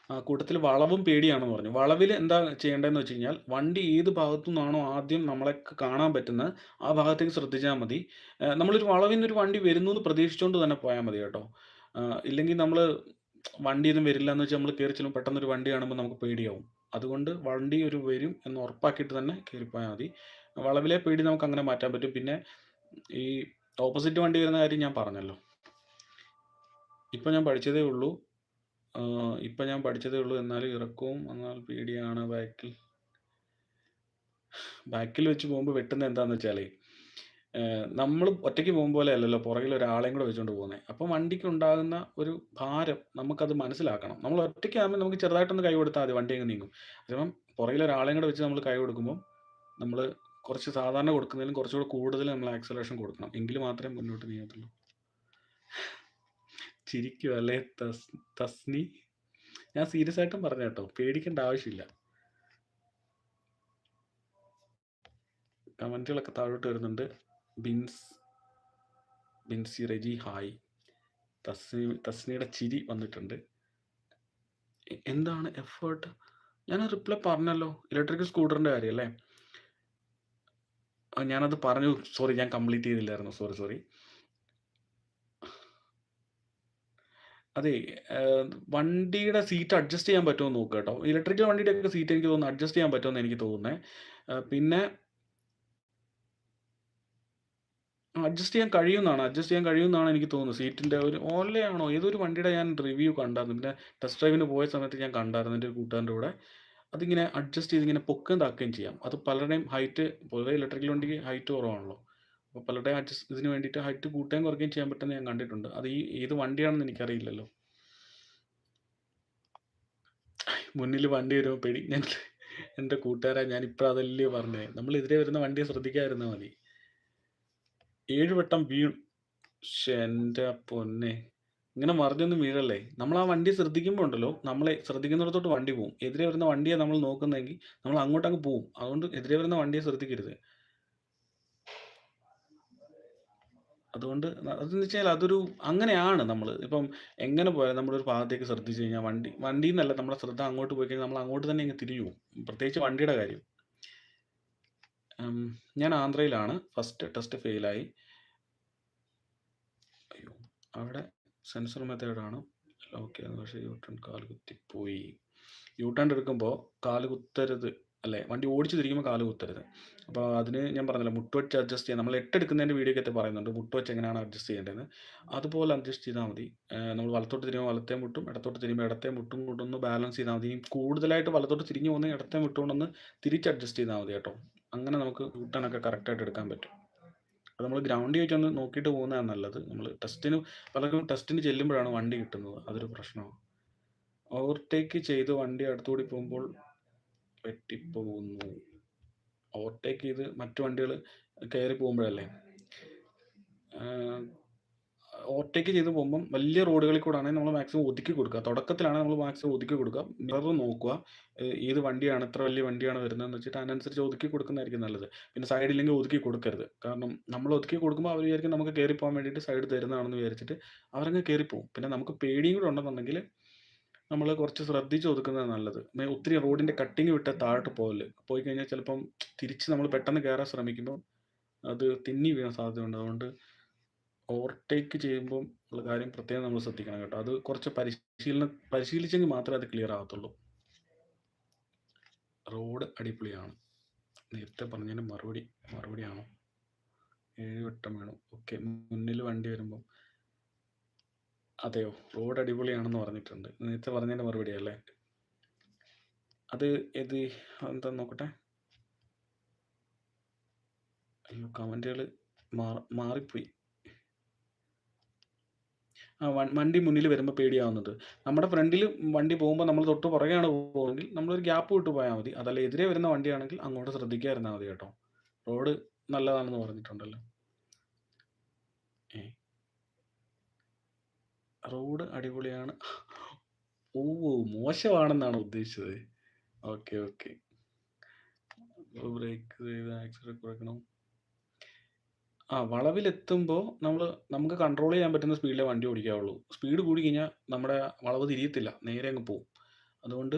ആ കൂട്ടത്തിൽ വളവും പേടിയാണെന്ന് പറഞ്ഞു. വളവിൽ എന്താ ചെയ്യേണ്ടതെന്ന് വെച്ച് കഴിഞ്ഞാൽ വണ്ടി ഏത് ഭാഗത്തു നിന്നാണോ ആദ്യം നമ്മളെ കാണാൻ പറ്റുന്നത് ആ ഭാഗത്തേക്ക് ശ്രദ്ധിച്ചാൽ മതി. നമ്മളൊരു വളവിൽ നിന്നൊരു വണ്ടി വരുന്നു എന്ന് പ്രതീക്ഷിച്ചുകൊണ്ട് തന്നെ പോയാൽ മതി കേട്ടോ. ഇല്ലെങ്കിൽ ഒന്നും വണ്ടിയൊന്നും വരില്ലാന്ന് വെച്ചാൽ നമ്മൾ കയറി ചെല്ലുമ്പോൾ പെട്ടെന്നൊരു വണ്ടി കാണുമ്പോൾ നമുക്ക് പേടിയാവും. അതുകൊണ്ട് വണ്ടി ഒരു വരും എന്ന് ഉറപ്പാക്കിയിട്ട് തന്നെ കയറിപ്പോയാൽ മതി. വളവിലെ പേടി നമുക്ക് അങ്ങനെ മാറ്റാൻ പറ്റും. പിന്നെ ഈ ഓപ്പോസിറ്റ് വണ്ടി വരുന്ന കാര്യം ഞാൻ പറഞ്ഞല്ലോ. ഇപ്പൊ ഞാൻ പഠിച്ചതേ ഉള്ളൂ. ഇപ്പൊ ഞാൻ പഠിച്ചതേ ഉള്ളൂ. എന്നാലും ഇറക്കവും വന്നാൽ പേടിയാണ് ബാക്കിൽ ബാക്കിൽ വെച്ച് പോകുമ്പോൾ വെട്ടുന്നത് എന്താന്ന് വെച്ചാലേ ഏഹ് നമ്മൾ ഒറ്റയ്ക്ക് പോകും പോലെ അല്ലല്ലോ പുറകിൽ ഒരാളെയും കൂടെ വെച്ചോണ്ട് പോകുന്നെ. അപ്പം വണ്ടിക്ക് ഉണ്ടാകുന്ന ഒരു ഭാരം നമുക്കത് മനസ്സിലാക്കണം. നമ്മൾ ഒറ്റയ്ക്കാകുമ്പോൾ നമുക്ക് ചെറുതായിട്ടൊന്ന് കൈ കൊടുത്താൽ മതി വണ്ടി അങ്ങ് നീങ്ങും. അതിപ്പം പുറകിൽ ഒരാളെയും കൂടെ വെച്ച് നമ്മൾ കൈ കൊടുക്കുമ്പോൾ നമ്മൾ കുറച്ച് സാധാരണ കൊടുക്കുന്നതിലും കുറച്ചുകൂടെ കൂടുതൽ നമ്മൾ ആക്സലേഷൻ കൊടുക്കണം. എങ്കിൽ മാത്രമേ മുന്നോട്ട് നീങ്ങത്തുള്ളൂ. ചിരിക്കുവാ അല്ലെ തസ് തസ്നി? ഞാൻ സീരിയസ് ആയിട്ടും പറഞ്ഞു കേട്ടോ. പേടിക്കേണ്ട ആവശ്യമില്ല. കമന്റുകളൊക്കെ താഴോട്ട് വരുന്നുണ്ട്. ബിൻസ് ബിൻസി റെജി ഹായ്. തസ്നി തസ്നിയുടെ ചിരി വന്നിട്ടുണ്ട്. എന്താണ് എഫേർട്ട്? ഞാൻ റിപ്ലൈ പറഞ്ഞല്ലോ. ഇലക്ട്രിക് സ്കൂട്ടറിന്റെ കാര്യം അല്ലേ? ഞാനത് പറഞ്ഞു. സോറി ഞാൻ കംപ്ലീറ്റ് ചെയ്തില്ലായിരുന്നു. Sorry sorry. അതെ വണ്ടിയുടെ സീറ്റ് അഡ്ജസ്റ്റ് ചെയ്യാൻ പറ്റുമോ നോക്കുക കേട്ടോ. ഇലക്ട്രിക്കൽ വണ്ടിയുടെ ഒക്കെ സീറ്റ് എനിക്ക് തോന്നുന്നു അഡ്ജസ്റ്റ് ചെയ്യാൻ പറ്റുമെന്ന് എനിക്ക് തോന്നുന്നത് പിന്നെ അഡ്ജസ്റ്റ് ചെയ്യാൻ കഴിയുമെന്നാണ് അഡ്ജസ്റ്റ് ചെയ്യാൻ കഴിയുമെന്നാണ് എനിക്ക് തോന്നുന്നത്. സീറ്റിന്റെ ഒരു ഓലയാണോ ഏതോ ഒരു വണ്ടിയുടെ ഞാൻ റിവ്യൂ കണ്ടായിരുന്നു. പിന്നെ ടെസ്റ്റ് ഡ്രൈവിന് പോയ സമയത്ത് ഞാൻ കണ്ടായിരുന്നു എന്റെ ഒരു കൂട്ടുകാരന്റെ കൂടെ. അതിങ്ങനെ അഡ്ജസ്റ്റ് ചെയ്ത് ഇങ്ങനെ പൊക്കം താക്കുകയും ചെയ്യാം. അത് പലരുടെയും ഹൈറ്റ് പൊതുവെ ഇലക്ട്രിക്കൽ വണ്ടിക്ക് ഹൈറ്റ് കുറവാണല്ലോ. അപ്പോൾ പലരുടെയും ഹൈറ്റ് ഇതിന് വേണ്ടിയിട്ട് ഹൈറ്റ് കൂട്ടുകയും കുറയ്ക്കുകയും ചെയ്യാൻ പറ്റുന്ന ഞാൻ കണ്ടിട്ടുണ്ട്. അത് ഈ ഏത് വണ്ടിയാണെന്ന് എനിക്കറിയില്ലല്ലോ. മുന്നിൽ വണ്ടി വരുമ്പോൾ പേടി. ഞാൻ എന്റെ കൂട്ടുകാരാ ഞാൻ ഇപ്പോൾ അതല്ലേ പറഞ്ഞേ. നമ്മൾ എതിരെ വരുന്ന വണ്ടിയെ ശ്രദ്ധിക്കാതിരുന്നാ മതി. 7 വട്ടം വീണു. എന്റെ പൊന്നെ ഇങ്ങനെ മറിഞ്ഞൊന്നും വീഴല്ലേ. നമ്മൾ ആ വണ്ടി ശ്രദ്ധിക്കുമ്പോൾ ഉണ്ടല്ലോ നമ്മളെ ശ്രദ്ധിക്കുന്നിടത്തോട്ട് വണ്ടി പോവും. എതിരെ വരുന്ന വണ്ടിയെ നമ്മൾ നോക്കുന്നെങ്കിൽ നമ്മൾ അങ്ങോട്ടങ്ങ് പോവും. അതുകൊണ്ട് എതിരെ വരുന്ന വണ്ടിയെ ശ്രദ്ധിക്കരുത്. അതുകൊണ്ട് അതെന്ന് വെച്ചാൽ അതൊരു അങ്ങനെയാണ് നമ്മൾ ഇപ്പം എങ്ങനെ പോയാലും നമ്മളൊരു ഭാഗത്തേക്ക് ശ്രദ്ധിച്ചു കഴിഞ്ഞാൽ വണ്ടി വണ്ടിയിൽ നിന്നല്ല നമ്മുടെ ശ്രദ്ധ അങ്ങോട്ട് പോയി കഴിഞ്ഞാൽ നമ്മൾ അങ്ങോട്ട് തന്നെ അങ്ങ് തിരിഞ്ഞു പോകും പ്രത്യേകിച്ച് വണ്ടിയുടെ കാര്യം. ഞാൻ ആന്ധ്രയിലാണ്. First test ഫെയിലായി. അയ്യോ! അവിടെ സെൻസർ മെത്തേഡാണ്. ഓക്കെ. പക്ഷേ യു ടേൺ കാൽ കുത്തിപ്പോയി. യൂട്ടൺ ടേൺ എടുക്കുമ്പോൾ കാൽ കുത്തരുത് അല്ലേ? വണ്ടി ഓടിച്ചു തിരിക്കുമ്പോൾ കാൽ കുത്തരുത്. അപ്പോൾ അതിന് ഞാൻ പറഞ്ഞല്ലോ മുട്ട് വെച്ച് അഡ്ജസ്റ്റ് ചെയ്യാൻ നമ്മൾ എട്ട് എടുക്കുന്നതിന്റെ വീഡിയോക്കകത്ത് പറയുന്നുണ്ട്. മുട്ട് വെച്ച് എങ്ങനെയാണ് അഡ്ജസ്റ്റ് ചെയ്യേണ്ടത് അതുപോലെ അഡ്ജസ്റ്റ് ചെയ്താൽ മതി. നമ്മൾ വലത്തോട്ട് തിരിയുമ്പോൾ വലത്തേ മുട്ടും ഇടത്തോട്ട് തിരിയുമ്പോൾ ഇടത്തേ മുട്ടും കൊണ്ടൊന്ന് ബാലൻസ് ചെയ്താൽ മതി. കൂടുതലായിട്ട് വലത്തോട്ട് തിരിഞ്ഞു പോകുന്ന ഇടത്തെ മുട്ടുകൊണ്ടൊന്ന് തിരിച്ച് അഡ്ജസ്റ്റ് ചെയ്താൽ മതി കേട്ടോ. അങ്ങനെ നമുക്ക് കൂട്ടാനൊക്കെ കറക്റ്റായിട്ട് എടുക്കാൻ പറ്റും. അത് നമ്മൾ ഗ്രൗണ്ടിൽ വെച്ചൊന്ന് നോക്കിയിട്ട് പോകുന്നതാണ് നല്ലത്. നമ്മൾ ടെസ്റ്റിന് പലർക്കും ടെസ്റ്റിന് ചെല്ലുമ്പോഴാണ് വണ്ടി കിട്ടുന്നത്. അതൊരു പ്രശ്നമാണ്. ഓവർടേക്ക് ചെയ്ത് വണ്ടി അടുത്തുകൂടി പോകുമ്പോൾ വെട്ടിപ്പോകുന്നു. ഓവർടേക്ക് ചെയ്ത് മറ്റു വണ്ടികൾ കയറി പോകുമ്പോഴല്ലേ? ഓവർടേക്ക് ചെയ്ത് പോകുമ്പം വലിയ റോഡുകളിൽ കൂടെ ആണെങ്കിൽ നമ്മൾ മാക്സിമം ഒതുക്കി കൊടുക്കുക. തുടക്കത്തിലാണ് നമ്മൾ മാക്സിമം ഒതുക്കി കൊടുക്കുക. മിറർ നോക്കുക. ഏത് വണ്ടിയാണ് എത്ര വലിയ വണ്ടിയാണ് വരുന്നതെന്ന് വെച്ചിട്ട് അതിനനുസരിച്ച് ഒതുക്കി കൊടുക്കുന്നതായിരിക്കും നല്ലത്. പിന്നെ സൈഡില്ലെങ്കിൽ ഒതുക്കി കൊടുക്കരുത്. കാരണം നമ്മൾ ഒതുക്കി കൊടുക്കുമ്പോൾ അവർ വിചാരിക്കും നമുക്ക് കയറി പോകാൻ വേണ്ടിയിട്ട് സൈഡ് തരുന്നതാണെന്ന് വിചാരിച്ചിട്ട് അവരങ്ങ് പോകും. പിന്നെ നമുക്ക് പേടിയും കൂടെ ഉണ്ടെന്നുണ്ടെങ്കിൽ നമ്മൾ കുറച്ച് ശ്രദ്ധിച്ച് ഒതുക്കുന്നത് നല്ലത്. ഒത്തിരി റോഡിന്റെ കട്ടിങ് വിട്ട് താഴോട്ട് പോകൽ പോയി കഴിഞ്ഞാൽ ചിലപ്പം തിരിച്ച് നമ്മൾ പെട്ടെന്ന് കയറാൻ ശ്രമിക്കുമ്പോൾ അത് തിന്നി വീഴാൻ സാധ്യതയുണ്ട്. അതുകൊണ്ട് ഓവർടേക്ക് ചെയ്യുമ്പോൾ ഉള്ള കാര്യം പ്രത്യേകം നമ്മൾ ശ്രദ്ധിക്കണം കേട്ടോ. അത് കുറച്ച് പരിശീലനം പരിശീലിച്ചെങ്കിൽ മാത്രമേ അത് ക്ലിയർ ആകത്തുള്ളൂ. റോഡ് അടിപൊളിയാണ്. നേരത്തെ പറഞ്ഞതിന് മറുപടി മറുപടിയാണോ? ഏഴ് വട്ടം വേണം ഓക്കെ. മുന്നിൽ വണ്ടി വരുമ്പം അതെയോ? റോഡ് അടിപൊളിയാണെന്ന് പറഞ്ഞിട്ടുണ്ട്. നേരത്തെ പറഞ്ഞതിന്റെ മറുപടി അല്ലേ? അത് ഏത് എന്താ നോക്കട്ടെ. അയ്യോ! കമന്റുകൾ മാറി മാറിപ്പോയി. ആ വണ്ടി മുന്നിൽ വരുമ്പോൾ പേടിയാവുന്നത്. നമ്മുടെ ഫ്രണ്ടിൽ വണ്ടി പോകുമ്പോൾ നമ്മൾ തൊട്ട് പുറകെയാണ് പോകുന്നതെങ്കിൽ നമ്മളൊരു ഗ്യാപ്പ് വിട്ട് പോയാൽ മതി. അതല്ല എതിരെ വരുന്ന വണ്ടിയാണെങ്കിൽ അങ്ങോട്ട് ശ്രദ്ധിക്കാതിരുന്നാൽ മതി കേട്ടോ. റോഡ് നല്ലതാണെന്ന് പറഞ്ഞിട്ടുണ്ടല്ലോ. ഏ. റോഡ് അടിപൊളിയാണ്. ഓ! മോശമാണെന്നാണ് ഉദ്ദേശിച്ചത്? Okay, okay. ബ്രേക്ക് ചെയ്ത് ആക്സിലറേറ്റർ കുറയ്ക്കണം. ആ വളവിലെത്തുമ്പോൾ നമ്മൾ നമുക്ക് കൺട്രോൾ ചെയ്യാൻ പറ്റുന്ന സ്പീഡിലേ വണ്ടി ഓടിക്കാവുള്ളൂ. സ്പീഡ് കൂടി കഴിഞ്ഞാൽ നമ്മുടെ വളവ് തിരിയത്തില്ല. നേരെ അങ്ങ് പോവും. അതുകൊണ്ട്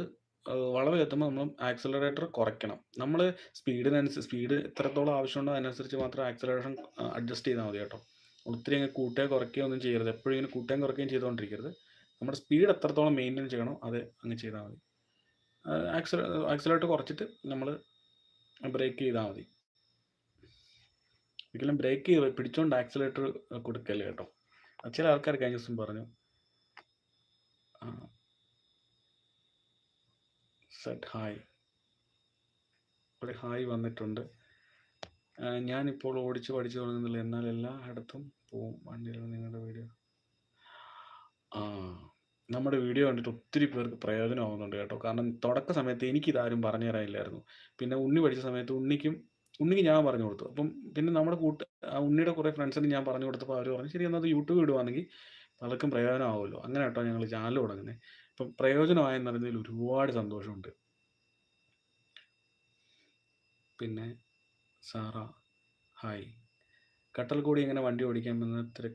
വളവിലെത്തുമ്പോൾ നമ്മൾ ആക്സിലറേറ്റർ കുറയ്ക്കണം. നമ്മൾ സ്പീഡിനനുസരിച്ച് സ്പീഡ് എത്രത്തോളം ആവശ്യമുണ്ടോ അതിനനുസരിച്ച് മാത്രം ആക്സിലറേഷൻ അഡ്ജസ്റ്റ് ചെയ്താൽ മതി കേട്ടോ. ഒത്തിരി അങ്ങ് കൂട്ടുകയോ കുറയ്ക്കുകയോ ഒന്നും ചെയ്യരുത്. എപ്പോഴും ഇങ്ങനെ കൂട്ടുകയും കുറയ്ക്കുകയും ചെയ്തുകൊണ്ടിരിക്കരുത്. നമ്മുടെ സ്പീഡ് എത്രത്തോളം മെയിന്റെയിൻ ചെയ്യണോ അത് അങ്ങ് ചെയ്താൽ മതി. ആക്സൽ ആക്സലായിട്ട് കുറച്ചിട്ട് നമ്മൾ ബ്രേക്ക് ചെയ്താൽ മതി. ഒരിക്കലും ബ്രേക്ക് ചെയ്ത് പിടിച്ചോണ്ട് ആക്സലേറ്റർ കൊടുക്കല്ലേ കേട്ടോ. ചില ആൾക്കാർ കഴിഞ്ഞ ദിവസം പറഞ്ഞു. Set hi. ഒരു ഹായ് വന്നിട്ടുണ്ട്. ഞാനിപ്പോൾ ഓടിച്ച് പഠിച്ചു തുടങ്ങുന്നില്ല. എന്നാൽ എല്ലായിടത്തും പോവും. വണ്ടിയിൽ നിങ്ങളുടെ വീഡിയോ ആ. നമ്മുടെ വീഡിയോ കണ്ടിട്ട് ഒത്തിരി പേർക്ക് പ്രയോജനമാകുന്നുണ്ട് കേട്ടോ. കാരണം തുടക്ക സമയത്ത് എനിക്കിതാരും പറഞ്ഞു തരാനില്ലായിരുന്നു. പിന്നെ ഉണ്ണി പഠിച്ച സമയത്ത് ഉണ്ണിക്കും ഉണ്ണിക്ക് ഞാൻ പറഞ്ഞു കൊടുത്തു. അപ്പം പിന്നെ നമ്മുടെ കൂട്ട് ആ ഉണ്ണിയുടെ കുറേ ഫ്രണ്ട്സിന് ഞാൻ പറഞ്ഞു കൊടുത്തപ്പോൾ അവർ പറഞ്ഞു ശരി എന്നാ യൂട്യൂബ് ഇടുവാണെങ്കിൽ പലർക്കും പ്രയോജനമാവുമല്ലോ. അങ്ങനെ കേട്ടോ ഞങ്ങൾ ചാനൽ തുടങ്ങുന്നേ. അപ്പം പ്രയോജനമായെന്ന് അറിഞ്ഞതിൽ ഒരുപാട് സന്തോഷമുണ്ട്. പിന്നെ സാറ ഹായ്. കട്ടൽ കൂടി എങ്ങനെ വണ്ടി ഓടിക്കാമെന്ന് തിര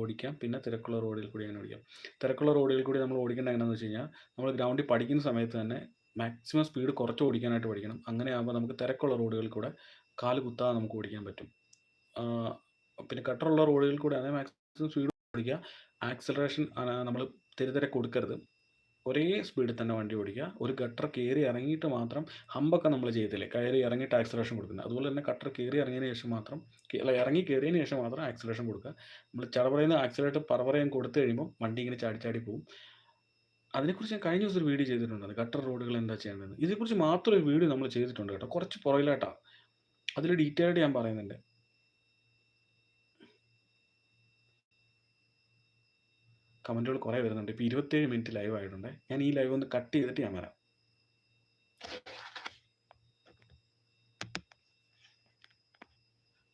ഓടിക്കാം. പിന്നെ തിരക്കുള്ള റോഡിൽ കൂടി എങ്ങനെ ഓടിക്കാം. തിരക്കുള്ള റോഡിൽ കൂടി നമ്മൾ ഓടിക്കേണ്ട എങ്ങനെയാണെന്ന് വെച്ച് കഴിഞ്ഞാൽ നമ്മൾ ഗ്രൗണ്ടിൽ പഠിക്കുന്ന സമയത്ത് തന്നെ മാക്സിമം സ്പീഡ് കുറച്ച് ഓടിക്കാനായിട്ട് പഠിക്കണം. അങ്ങനെ ആകുമ്പോൾ നമുക്ക് തിരക്കുള്ള റോഡുകളിൽ കൂടെ കാൽ കുത്താതെ നമുക്ക് ഓടിക്കാൻ പറ്റും. പിന്നെ കട്ടറുള്ള റോഡുകളിൽ കൂടെ ആണെങ്കിൽ മാക്സിമം സ്പീഡ് ഓടിക്കുക. ആക്സലറേഷൻ നമ്മൾ തെരുതെരെ കൊടുക്കരുത്. ഒരേ സ്പീഡിൽ തന്നെ വണ്ടി ഓടിക്കുക. ഒരു ഗട്ടർ കയറി ഇറങ്ങിയിട്ട് മാത്രം ഹമ്പൊക്കെ നമ്മൾ ചെയ്യത്തില്ലേ? കയറി ഇറങ്ങിയിട്ട് ആക്സലേഷൻ കൊടുക്കുന്നത്. അതുപോലെ തന്നെ ഗട്ടർ കയറി ഇറങ്ങിയതിന് ശേഷം മാത്രം അല്ല ഇറങ്ങി കയറിയതിന് ശേഷം മാത്രം ആക്സലേഷൻ കൊടുക്കുക. നമ്മൾ ചടപറയുന്ന ആക്സലേറ്റർ പറപറയും കൊടുത്തു കഴിയുമ്പോൾ വണ്ടി ഇങ്ങനെ ചാടി ചാടി പോകും അതിനെക്കുറിച്ച് ഞാൻ കഴിഞ്ഞ ദിവസം ഒരു വീഡിയോ ചെയ്തിട്ടുണ്ട് ഗട്ടർ റോഡുകൾ എന്താ ചെയ്യേണ്ടത് ഇതിനെക്കുറിച്ച് മാത്രം ഒരു വീഡിയോ നമ്മൾ ചെയ്തിട്ടുണ്ട് കേട്ടോ. കുറച്ച് പുറകിലായിട്ടാണ് അതിൽ ഡീറ്റെയിൽഡ് ഞാൻ പറയുന്നുണ്ട്. കമന്റുകൾ കുറേ വരുന്നുണ്ട്. ഇപ്പോൾ ഇരുപത്തേഴ് മിനിറ്റ് ലൈവ് ആയിട്ടുണ്ട് ഞാൻ ഈ ലൈവ് ഒന്ന് കട്ട് ചെയ്തിട്ട് ഞാൻ വരാം.